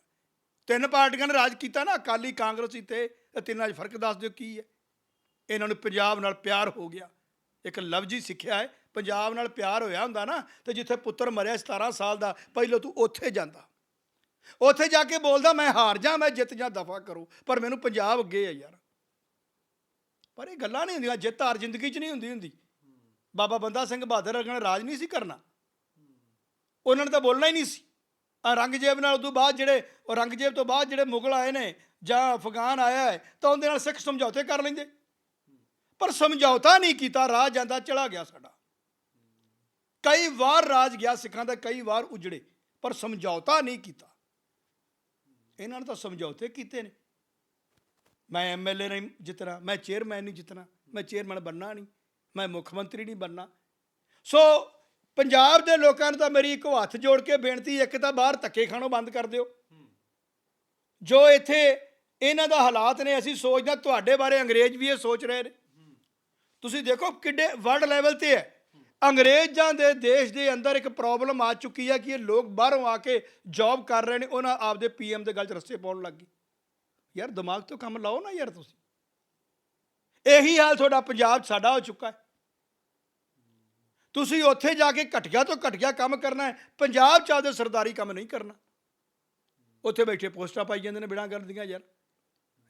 ਤਿੰਨ ਪਾਰਟੀਆਂ ਨੇ ਰਾਜ ਕੀਤਾ ਨਾ, ਅਕਾਲੀ ਕਾਂਗਰਸੀ ਤੇ ਤਿੰਨਾਂ 'ਚ ਫ਼ਰਕ ਦੱਸ ਦਿਓ ਕੀ ਹੈ। ਇਹਨਾਂ ਨੂੰ ਪੰਜਾਬ ਨਾਲ ਪਿਆਰ ਹੋ ਗਿਆ। ਇੱਕ ਲਫ਼ਜ਼ੀ ਸਿੱਖਿਆ ਹੈ, ਪੰਜਾਬ ਨਾਲ ਪਿਆਰ ਹੋਇਆ ਹੁੰਦਾ ਨਾ, ਤੇ ਜਿੱਥੇ ਪੁੱਤਰ ਮਰਿਆ 17 ਸਾਲ ਦਾ, ਪਹਿਲਾਂ ਤੂੰ ਉੱਥੇ ਜਾਂਦਾ। ਉੱਥੇ ਜਾ ਕੇ ਬੋਲਦਾ, ਮੈਂ ਹਾਰ ਜਾ, ਮੈਂ ਜਿੱਤ ਜਾ ਦਫਾ ਕਰੋ, ਪਰ ਮੈਨੂੰ ਪੰਜਾਬ ਅੱਗੇ ਹੈ ਯਾਰ। ਪਰ ਇਹ ਗੱਲਾਂ ਨਹੀਂ ਹੁੰਦੀਆਂ, ਜਿੱਤ ਹਾਰ ਜ਼ਿੰਦਗੀ 'ਚ ਨਹੀਂ ਹੁੰਦੀ ਹੁੰਦੀ। ਬਾਬਾ ਬੰਦਾ ਸਿੰਘ ਬਹਾਦਰ ਅਗਣ ਰਾਜ ਨਹੀਂ ਸੀ ਕਰਨਾ। ਉਹਨਾਂ ਨੇ ਤਾਂ ਬੋਲਣਾ ਹੀ ਨਹੀਂ ਸੀ। ਔਰੰਗਜ਼ੇਬ ਨਾਲ ਉਦੋਂ ਬਾਅਦ ਜਿਹੜੇ ਔਰੰਗਜ਼ੇਬ ਤੋਂ ਬਾਅਦ ਜਿਹੜੇ ਮੁਗਲ ਆਏ ਨੇ ਜਾਂ ਅਫਗਾਨ ਆਇਆ ਹੈ, ਤਾਂ ਉਹਦੇ ਨਾਲ ਸਿੱਖ ਸਮਝੌਤੇ ਕਰ ਲੈਂਦੇ। ਪਰ ਸਮਝੌਤਾ ਨਹੀਂ ਕੀਤਾ, ਰਾਹ ਜਾਂਦਾ, ਚਲਾ ਗਿਆ ਸਾਡਾ। ਕਈ ਵਾਰ ਰਾਜ ਗਿਆ ਸਿੱਖਾਂ ਦਾ, ਕਈ ਵਾਰ ਉਜੜੇ, ਪਰ ਸਮਝੌਤਾ ਨਹੀਂ ਕੀਤਾ। ਇਹਨਾਂ ਨੇ ਤਾਂ ਸਮਝੌਤੇ ਕੀਤੇ ਨੇ। ਮੈਂ ਐਮਐਲਏ ਨਹੀਂ ਜਿੱਤਣਾ, ਮੈਂ ਚੇਅਰਮੈਨ ਨਹੀਂ ਜਿੱਤਣਾ, ਮੈਂ ਚੇਅਰਮੈਨ ਬੰਨਾ ਨਹੀਂ, ਮੈਂ ਮੁੱਖ ਮੰਤਰੀ ਨਹੀਂ ਬੰਨਾ ਸੋ ਪੰਜਾਬ ਦੇ ਲੋਕਾਂ ਨੂੰ ਤਾਂ ਮੇਰੀ ਇੱਕੋ ਹੱਥ ਜੋੜ ਕੇ ਬੇਨਤੀ ਇੱਕ ਤਾਂ ਬਾਹਰ ਧੱਕੇ ਖਾਣੋਂ ਬੰਦ ਕਰ ਦਿਓ। ਜੋ ਇੱਥੇ ਇਹਨਾਂ ਦਾ ਹਾਲਾਤ ਨੇ, ਅਸੀਂ ਸੋਚਦੇ ਹਾਂ ਤੁਹਾਡੇ ਬਾਰੇ ਅੰਗਰੇਜ਼ ਵੀ ਇਹ ਸੋਚ ਰਹੇ ਨੇ। ਤੁਸੀਂ ਦੇਖੋ ਕਿੱਡੇ ਵਰਲਡ ਲੈਵਲ ਤੇ ਹੈ। ਅੰਗਰੇਜ਼ਾਂ ਦੇ ਦੇਸ਼ ਦੇ ਅੰਦਰ ਇੱਕ ਪ੍ਰੋਬਲਮ ਆ ਚੁੱਕੀ ਹੈ ਕਿ ਇਹ ਲੋਕ ਬਾਹਰੋਂ ਆ ਕੇ ਜੌਬ ਕਰ ਰਹੇ ਨੇ, ਉਹਨਾਂ ਆਪਦੇ ਪੀਐਮ ਦੇ ਗੱਲ 'ਚ ਰਸਤੇ ਪਾਉਣ ਲੱਗ ਗਏ। ਯਾਰ ਦਿਮਾਗ ਤੋਂ ਕੰਮ ਲਾਓ ਨਾ ਯਾਰ ਤੁਸੀਂ। ਇਹੀ ਹਾਲ ਤੁਹਾਡਾ ਪੰਜਾਬ ਸਾਡਾ ਹੋ ਚੁੱਕਾ ਹੈ। ਤੁਸੀਂ ਉੱਥੇ ਜਾ ਕੇ ਘਟੀਆ ਤੋਂ ਘਟੀਆ ਕੰਮ ਕਰਨਾ ਹੈ। ਪੰਜਾਬ 'ਚ ਆਪਦੇ ਸਰਦਾਰੀ ਕੰਮ ਨਹੀਂ ਕਰਨਾ। ਉੱਥੇ ਬੈਠੇ ਪੋਸਟਾਂ ਪਾਈ ਜਾਂਦੇ ਨੇ ਬਿਨਾਂ ਗੱਲ ਦੀਆਂ ਯਾਰ।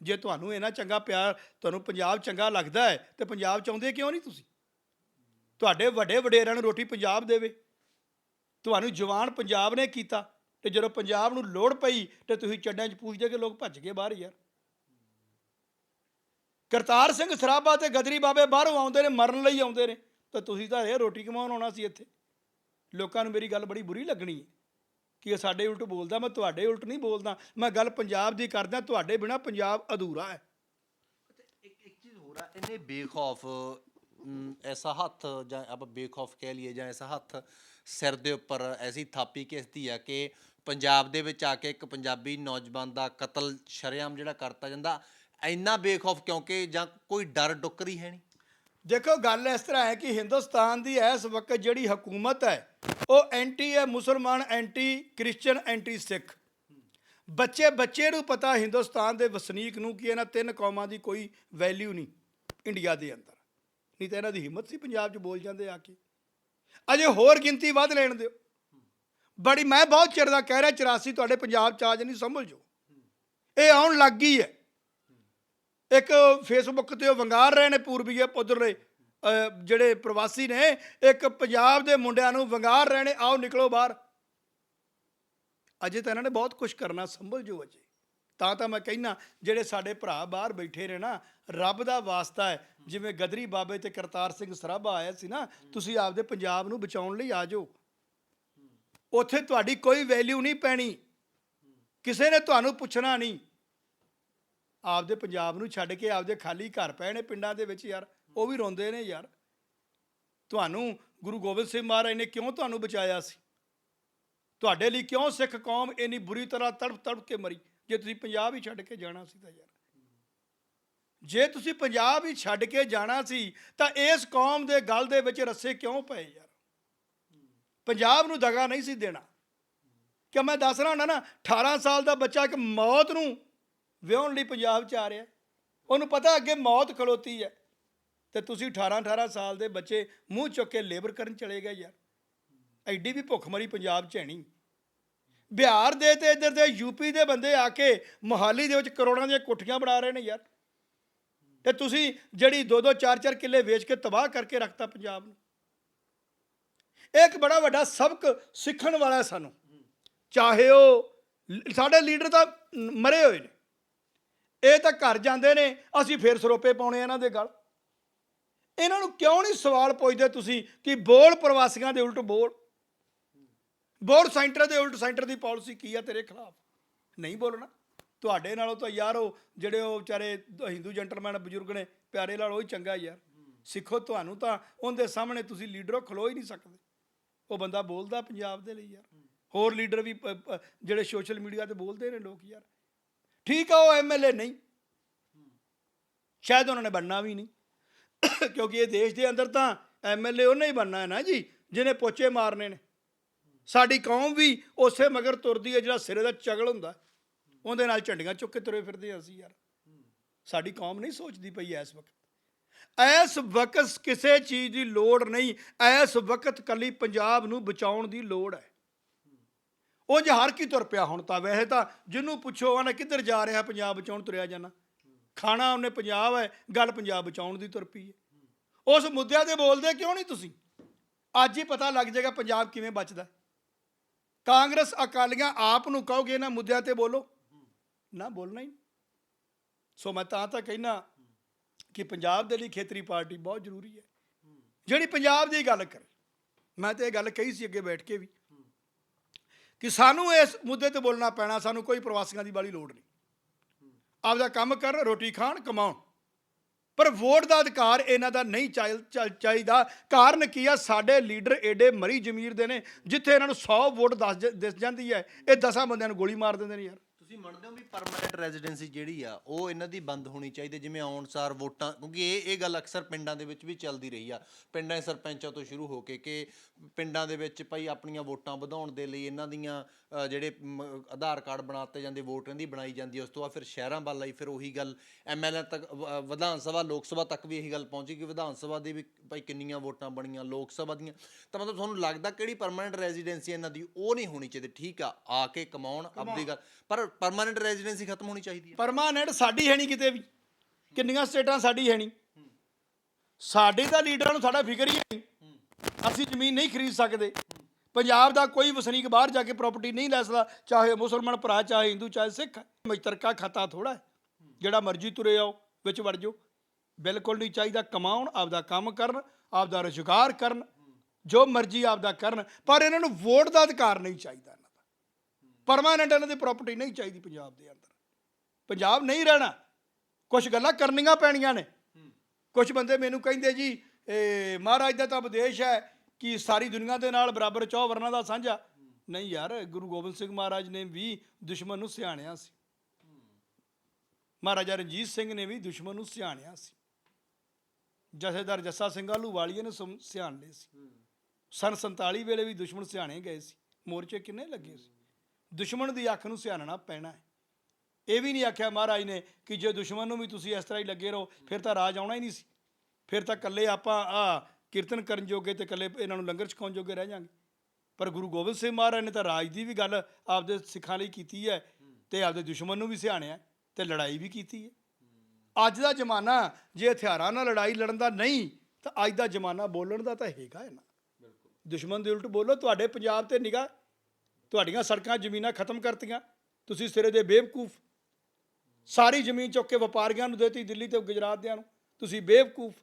ਜੇ ਤੁਹਾਨੂੰ ਇਹਨਾਂ ਚੰਗਾ ਪਿਆਰ, ਤੁਹਾਨੂੰ ਪੰਜਾਬ ਚੰਗਾ ਲੱਗਦਾ ਹੈ, ਤੇ ਪੰਜਾਬ ਚ ਆਉਂਦੇ ਕਿਉਂ ਨਹੀਂ ਤੁਸੀਂ? ਤੁਹਾਡੇ ਵੱਡੇ ਵਡੇਰਿਆਂ ਨੂੰ ਰੋਟੀ ਪੰਜਾਬ ਦੇਵੇ। ਤੁਹਾਨੂੰ ਜਵਾਨ ਪੰਜਾਬ ਨੇ ਕੀਤਾ, ਤੇ ਜਦੋਂ ਪੰਜਾਬ ਨੂੰ ਲੋੜ ਪਈ, ਤੇ ਤੁਸੀਂ ਚੱਡਾਂ 'ਚ ਪੁੱਛਦੇ ਕਿ ਲੋਕ ਭੱਜ ਗਏ ਬਾਹਰ ਯਾਰ। ਕਰਤਾਰ ਸਿੰਘ ਸਰਾਭਾ ਤੇ ਗਦਰੀ ਬਾਬੇ ਬਾਹਰੋਂ ਆਉਂਦੇ ਨੇ, ਮਰਨ ਲਈ ਆਉਂਦੇ ਨੇ। ਤਾਂ ਤੁਸੀਂ ਤਾਂ ਇਹ ਰੋਟੀ ਕਮਾਉਣ ਆਉਣਾ ਸੀ ਇੱਥੇ। ਲੋਕਾਂ ਨੂੰ ਮੇਰੀ ਗੱਲ ਬੜੀ ਬੁਰੀ ਲੱਗਣੀ ਹੈ ਕਿ ਇਹ ਸਾਡੇ ਉਲਟ ਬੋਲਦਾ, ਮੈਂ ਤੁਹਾਡੇ ਉਲਟ ਨਹੀਂ ਬੋਲਦਾ। ਮੈਂ ਗੱਲ ਪੰਜਾਬ ਦੀ ਕਰਦਾ, ਤੁਹਾਡੇ ਬਿਨਾ ਪੰਜਾਬ ਅਧੂਰਾ ਹੈ। ਇੱਕ ਇੱਕ ਚੀਜ਼ ਹੋਰ ਆ, ਇਹਨੇ ਬੇਖੌਫ ਐਸਾ ਹੱਥ ਜਾਂ ਆਪਾਂ ਬੇਖੌਫ ਕਹਿ ਲਈਏ ਜਾਂ ਐਸਾ ਹੱਥ ਸਿਰ ਦੇ ਉੱਪਰ ਐਸੀ ਥਾਪੀ ਕਿਸਦੀ ਆ ਕਿ ਪੰਜਾਬ ਦੇ ਵਿੱਚ ਆ ਕੇ ਇੱਕ ਪੰਜਾਬੀ ਨੌਜਵਾਨ ਦਾ ਕਤਲ ਸ਼ਰੇਆਮ ਜਿਹੜਾ ਕਰਤਾ ਜਾਂਦਾ, ਇੰਨਾ ਬੇਖੌਫ ਕਿਉਂਕਿ ਜਾਂ ਕੋਈ ਡਰ ਡੁੱਕਰੀ ਹੈ ਨਹੀਂ। ਦੇਖੋ ਗੱਲ ਇਸ ਤਰ੍ਹਾਂ ਹੈ ਕਿ ਹਿੰਦੁਸਤਾਨ ਦੀ ਇਸ ਵਕਤ ਜਿਹੜੀ ਹਕੂਮਤ ਹੈ, ਉਹ ਐਂਟੀ ਹੈ ਮੁਸਲਮਾਨ, ਐਂਟੀ ਕ੍ਰਿਸਚੀਅਨ ਐਂਟੀ ਸਿੱਖ। ਬੱਚੇ ਬੱਚੇ ਨੂੰ ਪਤਾ ਹਿੰਦੁਸਤਾਨ ਦੇ ਵਸਨੀਕ ਨੂੰ ਕਿ ਇਹਨਾਂ ਤਿੰਨ ਕੌਮਾਂ ਦੀ ਕੋਈ ਵੈਲਿਊ ਨਹੀਂ ਇੰਡੀਆ ਦੇ ਅੰਦਰ। ਨਹੀਂ ਤਾਂ ਇਹਨਾਂ ਦੀ ਹਿੰਮਤ ਸੀ ਪੰਜਾਬ 'ਚ ਬੋਲ ਜਾਂਦੇ ਆ ਕੇ। ਅਜੇ ਹੋਰ ਗਿਣਤੀ ਵੱਧ ਲੈਣ ਦਿਓ। ਬੜੀ, ਮੈਂ ਬਹੁਤ ਚਿਰ ਦਾ ਕਹਿ ਰਿਹਾ 84 ਤੁਹਾਡੇ ਪੰਜਾਬ 'ਚ ਆ ਨਹੀਂ ਸੰਭਲ ਜੋ ਇਹ ਆਉਣ ਲੱਗ ਗਈ ਹੈ। ਇੱਕ ਫੇਸਬੁੱਕ ਤੇ ਉਹ ਵੰਗਾਰ ਰਹੇ ਨੇ ਪੂਰਬੀਏ ਪੁੱਧਰਲੇ ਜਿਹੜੇ ਪ੍ਰਵਾਸੀ ਨੇ, ਇੱਕ ਪੰਜਾਬ ਦੇ ਮੁੰਡਿਆਂ ਨੂੰ ਵੰਗਾਰ ਰਹੇ ਨੇ, ਆਓ ਨਿਕਲੋ ਬਾਹਰ। ਅਜੇ ਤਾਂ ਇਹਨਾਂ ਨੇ ਬਹੁਤ ਕੁਝ ਕਰਨਾ, ਸੰਭਲ ਜੋ ਅਜੇ। ਤਾਂ ਤਾਂ ਮੈਂ ਕਹਿਣਾ ਜਿਹੜੇ ਸਾਡੇ ਭਰਾ ਬਾਹਰ ਬੈਠੇ ਨੇ ਨਾ, ਰੱਬ ਦਾ ਵਾਸਤਾ ਹੈ। ਜਿਵੇਂ ਗਦਰੀ ਬਾਬੇ ਤੇ ਕਰਤਾਰ ਸਿੰਘ ਸਰਾਭਾ ਆਇਆ ਸੀ ਨਾ, ਤੁਸੀਂ ਆਪਦੇ ਪੰਜਾਬ ਨੂੰ ਬਚਾਉਣ ਲਈ ਆ ਜਾਓ। ਉੱਥੇ ਤੁਹਾਡੀ ਕੋਈ ਵੈਲਿਊ ਨਹੀਂ ਪੈਣੀ। ਕਿਸੇ ਨੇ ਤੁਹਾਨੂੰ ਪੁੱਛਣਾ ਨਹੀਂ। ਆਪਦੇ ਪੰਜਾਬ ਨੂੰ ਛੱਡ ਕੇ ਆਪਦੇ ਖਾਲੀ ਘਰ ਪਏ ਨੇ ਪਿੰਡਾਂ ਦੇ ਵਿੱਚ ਯਾਰ, ਉਹ ਵੀ ਰੋਂਦੇ ਨੇ ਯਾਰ। ਤੁਹਾਨੂੰ ਗੁਰੂ ਗੋਬਿੰਦ ਸਿੰਘ ਮਹਾਰਾਜ ਨੇ ਕਿਉਂ ਤੁਹਾਨੂੰ ਬਚਾਇਆ ਸੀ? ਤੁਹਾਡੇ ਲਈ ਕਿਉਂ ਸਿੱਖ ਕੌਮ ਇੰਨੀ ਬੁਰੀ ਤਰ੍ਹਾਂ ਤੜਪ ਤੜਪ ਕੇ ਮਰੀ? ਜੇ ਤੁਸੀਂ ਪੰਜਾਬ ਹੀ ਛੱਡ ਕੇ ਜਾਣਾ ਸੀ ਤਾਂ ਯਾਰ। ਜੇ ਤੁਸੀਂ ਪੰਜਾਬ ਹੀ ਛੱਡ ਕੇ ਜਾਣਾ ਸੀ, ਤਾਂ ਇਸ ਕੌਮ ਦੇ ਗਲ ਦੇ ਵਿੱਚ ਰੱਸੇ ਕਿਉਂ ਪਏ ਯਾਰ? ਪੰਜਾਬ ਨੂੰ ਦਗਾ ਨਹੀਂ ਸੀ ਦੇਣਾ। ਕਿ ਮੈਂ ਦੱਸ ਰਹਾ ਹੁੰਦਾ ਨਾ 18 ਸਾਲ ਦਾ ਬੱਚਾ ਇੱਕ ਮੌਤ ਨੂੰ ਵਿਆਹਣ ਲਈ ਪੰਜਾਬ 'ਚ ਆ ਰਿਹਾ। ਉਹਨੂੰ ਪਤਾ ਅੱਗੇ ਮੌਤ ਖਲੋਤੀ ਹੈ। ਤੇ ਤੁਸੀਂ 18 18 ਸਾਲ ਦੇ ਬੱਚੇ ਮੂੰਹ ਚੁੱਕ ਕੇ ਲੇਬਰ ਕਰਨ ਚਲੇ ਗਏ ਯਾਰ। ਐਡੀ ਵੀ ਭੁੱਖਮਰੀ ਪੰਜਾਬ 'ਚ ਹੈ ਨਹੀਂ। ਬਿਹਾਰ ਦੇ ਤੇ ਇੱਧਰ ਦੇ ਯੂਪੀ ਦੇ ਬੰਦੇ ਆ ਕੇ ਮੋਹਾਲੀ ਦੇ ਵਿੱਚ ਕਰੋੜਾਂ ਦੀਆਂ ਕੋਠੀਆਂ ਬਣਾ ਰਹੇ ਨੇ ਯਾਰ। ਤੇ ਤੁਸੀਂ ਜਿਹੜੀ 2-2 4-4 ਕਿੱਲੇ ਵੇਚ ਕੇ ਤਬਾਹ ਕਰਕੇ ਰੱਖਤਾ ਪੰਜਾਬ ਨੂੰ। ਇਹ ਇੱਕ ਬੜਾ ਵੱਡਾ ਸਬਕ ਸਿੱਖਣ ਵਾਲਾ ਸਾਨੂੰ। ਚਾਹੇ ਉਹ ਸਾਡੇ ਲੀਡਰ ਤਾਂ ਮਰੇ ਹੋਏ ਨੇ। ਇਹ ਤਾਂ ਘਰ ਜਾਂਦੇ ਨੇ, ਅਸੀਂ ਫੇਰ ਸਰੋਪੇ ਪਾਉਣੇ ਇਹਨਾਂ ਦੇ ਗਲ। ਇਹਨਾਂ ਨੂੰ ਕਿਉਂ ਨਹੀਂ ਸਵਾਲ ਪੁੱਛਦੇ ਤੁਸੀਂ ਕਿ ਬੋਲ ਪ੍ਰਵਾਸੀਆਂ ਦੇ ਉਲਟ ਬੋਲ? ਬੋਲ ਸੈਂਟਰ ਦੇ ਉਲਟ ਸੈਂਟਰ ਦੀ ਪਾਲਿਸੀ ਕੀ ਆ ਤੇਰੇ ਖਿਲਾਫ? ਨਹੀਂ ਬੋਲਣਾ। ਤੁਹਾਡੇ ਨਾਲੋਂ ਤਾਂ ਯਾਰ ਉਹ ਜਿਹੜੇ ਉਹ ਵਿਚਾਰੇ ਹਿੰਦੂ ਜੈਂਟਲਮੈਨ ਬਜ਼ੁਰਗ ਨੇ, ਪਿਆਰੇ ਨਾਲ ਉਹ ਹੀ ਚੰਗਾ ਯਾਰ। ਸਿੱਖੋ ਤੁਹਾਨੂੰ ਤਾਂ ਉਹਦੇ ਸਾਹਮਣੇ ਤੁਸੀਂ ਲੀਡਰੋ ਖਲੋ ਹੀ ਨਹੀਂ ਸਕਦੇ। ਉਹ ਬੰਦਾ ਬੋਲਦਾ ਪੰਜਾਬ ਦੇ ਲਈ ਯਾਰ। ਹੋਰ ਲੀਡਰ ਵੀ ਪ- ਜਿਹੜੇ ਸੋਸ਼ਲ ਮੀਡੀਆ ਤੇ ਬੋਲਦੇ ਨੇ ਲੋਕ ਯਾਰ। ਠੀਕ ਆ, ਉਹ ਐਮਐਲਏ ਨਹੀਂ। ਸ਼ਾਇਦ ਉਹਨਾਂ ਨੇ ਬਣਨਾ ਵੀ ਨਹੀਂ। ਕਿਉਂਕਿ ਇਹ ਦੇਸ਼ ਦੇ ਅੰਦਰ ਤਾਂ ਐਮਐਲਏ ਉਹਨੇ ਹੀ ਬਣਨਾ ਹੈ ਨਾ ਜੀ, ਜਿਹਨੇ ਪੋਚੇ ਮਾਰਨੇ ਨੇ। ਸਾਡੀ ਕੌਮ ਵੀ ਉਸੇ ਮਗਰ ਤੁਰਦੀ ਹੈ, ਜਿਹੜਾ ਸਿਰੇ ਦਾ ਚਗਲ ਹੁੰਦਾ। ਉਹਦੇ ਨਾਲ ਝੰਡੀਆਂ ਚੁੱਕ ਕੇ ਤੁਰੇ ਫਿਰਦੇ ਹਾਂ ਅਸੀਂ ਯਾਰ। ਸਾਡੀ ਕੌਮ ਨਹੀਂ ਸੋਚਦੀ ਪਈ ਇਸ ਵਕਤ। ਇਸ ਵਕਤ ਕਿਸੇ ਚੀਜ਼ ਦੀ ਲੋੜ ਨਹੀਂ। ਇਸ ਵਕਤ ਕੱਲੀ ਪੰਜਾਬ ਨੂੰ ਬਚਾਉਣ ਦੀ ਲੋੜ ਹੈ। ਉਹ ਜੇ ਕੀ ਤੁਰ ਪਿਆ ਹੁਣ ਤਾਂ ਵੈਸੇ ਤਾਂ ਜਿਹਨੂੰ ਪੁੱਛੋ ਉਹਨੇ ਕਿੱਧਰ ਜਾ ਰਿਹਾ ਪੰਜਾਬ ਬਚਾਉਣ ਤੁਰਿਆ ਜਾਣਾ। ਖਾਣਾ ਉਹਨੇ ਪੰਜਾਬ ਹੈ, ਗੱਲ ਪੰਜਾਬ ਬਚਾਉਣ ਦੀ ਤੁਰ ਪਈ ਹੈ। ਉਸ ਮੁੱਦਿਆਂ ਤੇ ਬੋਲਦੇ ਕਿਉਂ ਨਹੀਂ ਤੁਸੀਂ? ਅੱਜ ਹੀ ਪਤਾ ਲੱਗ ਜਾਏਗਾ ਪੰਜਾਬ ਕਿਵੇਂ ਬਚਦਾ ਕਾਂਗਰਸ ਅਕਾਲੀਆਂ ਆਪ ਨੂੰ ਕਹੋਗੇ ਇਹਨਾਂ ਮੁੱਦਿਆਂ ਤੇ ਬੋਲੋ। ਨਾ, ਬੋਲਣਾ ਹੀ ਨਹੀਂ। ਸੋ ਮੈਂ ਤਾਂ ਤਾਂ ਕਹਿਣਾ ਕਿ ਪੰਜਾਬ ਦੇ ਲਈ ਖੇਤਰੀ ਪਾਰਟੀ ਬਹੁਤ ਜ਼ਰੂਰੀ ਹੈ। ਜਿਹੜੀ ਪੰਜਾਬ ਦੀ ਗੱਲ ਕਰੇ। ਮੈਂ ਤੇ ਇਹ ਗੱਲ ਕਹੀ ਸੀ ਅੱਗੇ ਬੈਠ ਕੇ ਵੀ। ਕਿ ਸਾਨੂੰ ਇਸ ਮੁੱਦੇ ਤੇ ਬੋਲਣਾ ਪੈਣਾ, ਸਾਨੂੰ ਕੋਈ ਪ੍ਰਵਾਸੀਆਂ ਦੀ ਬਾਲੀ ਲੋੜ ਨਹੀਂ। ਆਪਦਾ ਕੰਮ ਕਰਨ ਰੋਟੀ ਖਾਣ, ਕਮਾਉਣ। ਪਰ ਵੋਟ ਦਾ ਅਧਿਕਾਰ ਇਹਨਾਂ ਦਾ ਨਹੀਂ ਚਾਹੀ- ਚਾ- ਚਾਹੀਦਾ। ਕਾਰਨ ਕੀ ਆ? ਸਾਡੇ ਲੀਡਰ ਏਡੇ ਮਰੀ ਜ਼ਮੀਰ ਦੇ ਨੇ, ਜਿੱਥੇ ਇਹਨਾਂ ਨੂੰ 100 ਵੋਟ ਦੱਸ ਜ- ਦਿਸ ਜਾਂਦੀ ਹੈ। ਇਹ 10 ਬੰਦਿਆਂ ਨੂੰ ਗੋਲੀ ਮਾਰ ਦਿੰਦੇ ਨੇ ਯਾਰ। ਤੁਸੀਂ ਮੰਨਦੇ ਹੋ ਵੀ ਪਰਮਨੈਂਟ ਰੈਜ਼ੀਡੈਂਸੀ ਜਿਹੜੀ ਆ ਉਹ ਇਹਨਾਂ ਦੀ ਬੰਦ ਹੋਣੀ ਚਾਹੀਦੀ ਜਿਵੇਂ ਆਉਣਸਾਰ ਵੋਟਾਂ ਕਿਉਂਕਿ ਇਹ ਇਹ ਗੱਲ ਅਕਸਰ ਪਿੰਡਾਂ ਦੇ ਵਿੱਚ ਵੀ ਚੱਲਦੀ ਰਹੀ ਆ। ਪਿੰਡਾਂ ਦੇ ਸਰਪੰਚਾਂ ਤੋਂ ਸ਼ੁਰੂ ਹੋ ਕੇ ਕਿ ਪਿੰਡਾਂ ਦੇ ਵਿੱਚ ਭਾਈ ਆਪਣੀਆਂ ਵੋਟਾਂ ਵਧਾਉਣ ਦੇ ਲਈ ਇਹਨਾਂ ਦੀਆਂ ਅ, ਜਿਹੜੇ ਮ, ਆਧਾਰ ਕਾਰਡ ਬਣਾਤੇ ਜਾਂਦੇ ਵੋਟ ਇਹਨਾਂ ਦੀ ਬਣਾਈ ਜਾਂਦੀ। ਉਸ ਤੋਂ ਬਾਅਦ ਫਿਰ ਸ਼ਹਿਰਾਂ ਵੱਲ ਆਈ ਫਿਰ ਉਹੀ ਗੱਲ ਐਮਐਲਏ ਤੱਕ ਵ- ਵਿਧਾਨ ਸਭਾ ਲੋਕ ਸਭਾ ਤੱਕ ਵੀ ਇਹੀ ਗੱਲ ਪਹੁੰਚੀ ਕਿ ਵਿਧਾਨ ਸਭਾ ਦੀ ਵੀ ਭਾਈ ਕਿੰਨੀਆਂ ਵੋਟਾਂ ਬਣੀਆਂ ਲੋਕ ਸਭਾ ਦੀਆਂ। ਤਾਂ ਮਤਲਬ ਤੁਹਾਨੂੰ ਲੱਗਦਾ ਕਿਹੜੀ ਪਰਮਨੈਂਟ ਰੈਜ਼ੀਡੈਂਸੀ ਇਹਨਾਂ ਦੀ ਉਹ ਨਹੀਂ ਹੋਣੀ ਚਾਹੀਦੀ। ਠੀਕ ਆ ਆ ਕੇ ਕਮਾਉਣ। ਆਪਦੀ ਗੱਲ। ਪਰ ਪਰਮਾਨੈਂਟ ਰੈਜ਼ੀਡੈਂਸੀ ਖਤਮ ਹੋਣੀ ਚਾਹੀਦੀ ਹੈ। ਪਰਮਾਨੈਂਟ ਸਾਡੀ ਹੈ ਨਹੀਂ ਕਿਤੇ ਵੀ। ਕਿੰਨੀਆਂ ਸਟੇਟਾਂ ਸਾਡੀ ਹੈ ਨਹੀਂ। ਸਾਡੇ ਤਾਂ ਲੀਡਰਾਂ ਨੂੰ ਸਾਡਾ ਫਿਕਰ ਹੀ ਨਹੀਂ। ਅਸੀਂ ਜ਼ਮੀਨ ਨਹੀਂ ਖਰੀਦ ਸਕਦੇ। ਪੰਜਾਬ ਦਾ ਕੋਈ ਵਸਨੀਕ ਬਾਹਰ ਜਾ ਕੇ ਪ੍ਰਾਪਰਟੀ ਨਹੀਂ ਲੈ ਸਕਦਾ। ਚਾਹੇ ਉਹ ਮੁਸਲਮਾਨ ਭਰਾ, ਚਾਹੇ ਹਿੰਦੂ, ਚਾਹੇ ਸਿੱਖ ਮਸ਼ਤਰਕਾ ਖਾਤਾ ਥੋੜਾ ਹੈ। ਜਿਹੜਾ ਮਰਜ਼ੀ ਤੁਰੇ ਆਓ, ਵਿੱਚ ਵੜ ਜਾਓ। ਬਿਲਕੁਲ ਨਹੀਂ ਚਾਹੀਦਾ ਕਮਾਉਣ, ਆਪਦਾ ਕੰਮ ਕਰਨ, ਆਪਦਾ ਰੁਜ਼ਗਾਰ ਕਰਨ। ਜੋ ਮਰਜ਼ੀ ਆਪਦਾ ਕਰਨ। ਪਰ ਇਹਨਾਂ ਨੂੰ ਵੋਟ ਦਾ ਅਧਿਕਾਰ ਨਹੀਂ ਚਾਹੀਦਾ। ਪਰਮਾਨੈਂਟ ਇਹਨਾਂ ਦੀ ਪ੍ਰਾਪਰਟੀ ਨਹੀਂ ਚਾਹੀਦੀ ਪੰਜਾਬ ਦੇ ਅੰਦਰ। ਪੰਜਾਬ ਨਹੀਂ ਰਹਿਣਾ। ਕੁਝ ਗੱਲਾਂ ਕਰਨੀਆਂ ਪੈਣੀਆਂ ਨੇ। ਕੁਝ ਬੰਦੇ ਮੈਨੂੰ ਕਹਿੰਦੇ ਜੀ ਇਹ ਮਹਾਰਾਜ ਦਾ ਤਾਂ ਉਪਦੇਸ਼ ਹੈ ਕਿ ਸਾਰੀ ਦੁਨੀਆ ਦੇ ਨਾਲ ਬਰਾਬਰ ਚੌ ਵਰਨਾ ਦਾ ਸਾਂਝਾ। ਨਹੀਂ ਯਾਰ ਗੁਰੂ ਗੋਬਿੰਦ ਸਿੰਘ ਮਹਾਰਾਜ ਨੇ ਵੀ ਦੁਸ਼ਮਣ ਨੂੰ ਸਿਆਣਿਆ ਸੀ। ਮਹਾਰਾਜਾ ਰਣਜੀਤ ਸਿੰਘ ਨੇ ਵੀ ਦੁਸ਼ਮਣ ਨੂੰ ਸਿਆਣਿਆ ਸੀ। ਜਥੇਦਾਰ ਜੱਸਾ ਸਿੰਘ ਆਹਲੂਵਾਲੀਆ ਨੇ ਸਮ- ਸਿਆਣ ਲਏ ਸੀ। ਸਨ 47 ਵੇਲੇ ਵੀ ਦੁਸ਼ਮਣ ਸਿਆਣੇ ਗਏ ਸੀ। ਮੋਰਚੇ ਕਿੰਨੇ ਲੱਗੇ ਸੀ? ਦੁਸ਼ਮਣ ਦੀ ਅੱਖ ਨੂੰ ਸਿਆਣਨਾ ਪੈਣਾ ਹੈ। ਇਹ ਵੀ ਨਹੀਂ ਆਖਿਆ ਮਹਾਰਾਜ ਨੇ ਕਿ ਜੇ ਦੁਸ਼ਮਣ ਨੂੰ ਵੀ ਤੁਸੀਂ ਇਸ ਤਰ੍ਹਾਂ ਹੀ ਲੱਗੇ ਰਹੋ ਫਿਰ ਤਾਂ ਰਾਜ ਆਉਣਾ ਹੀ ਨਹੀਂ ਸੀ। ਫਿਰ ਤਾਂ ਇਕੱਲੇ ਆਪਾਂ ਆ ਕੀਰਤਨ ਕਰਨ ਜੋਗੇ ਤੇ ਇਕੱਲੇ ਇਹਨਾਂ ਨੂੰ ਲੰਗਰ ਛਕਾਉਣ ਜੋਗੇ ਰਹਿ ਜਾਾਂਗੇ। ਪਰ ਗੁਰੂ ਗੋਬਿੰਦ ਸਿੰਘ ਮਹਾਰਾਜ ਨੇ ਤਾਂ ਰਾਜ ਦੀ ਵੀ ਗੱਲ ਆਪਦੇ ਸਿੱਖਾਂ ਲਈ ਕੀਤੀ ਹੈ ਤੇ ਆਪਦੇ ਦੁਸ਼ਮਣ ਨੂੰ ਵੀ ਸਿਆਣਿਆ ਤੇ ਲੜਾਈ ਵੀ ਕੀਤੀ ਹੈ। ਅੱਜ ਦਾ ਜ਼ਮਾਨਾ ਜੇ ਹਥਿਆਰਾਂ ਨਾਲ ਲੜਾਈ ਲੜਨ ਦਾ ਨਹੀਂ ਤਾਂ ਅੱਜ ਦਾ ਜ਼ਮਾਨਾ ਬੋਲਣ ਦਾ ਤਾਂ ਹੈਗਾ ਹੈ ਨਾ। ਦੁਸ਼ਮਣ ਦੇ ਉਲਟ ਬੋਲੋ ਤੁਹਾਡੇ ਪੰਜਾਬ ਤੇ ਨਿਗਾਹ ਤੁਹਾਡੀਆਂ ਸੜਕਾਂ, ਜ਼ਮੀਨਾਂ ਖਤਮ ਕਰਤੀਆਂ। ਤੁਸੀਂ ਸਿਰੇ ਦੇ ਬੇਵਕੂਫ। ਸਾਰੀ ਜ਼ਮੀਨ ਚੁੱਕ ਕੇ ਵਪਾਰੀਆਂ ਨੂੰ ਦੇਤੀ, ਦਿੱਲੀ ਤੇ ਗੁਜਰਾਤ ਦਿਆਂ ਨੂੰ। ਤੁਸੀਂ ਬੇਵਕੂਫ।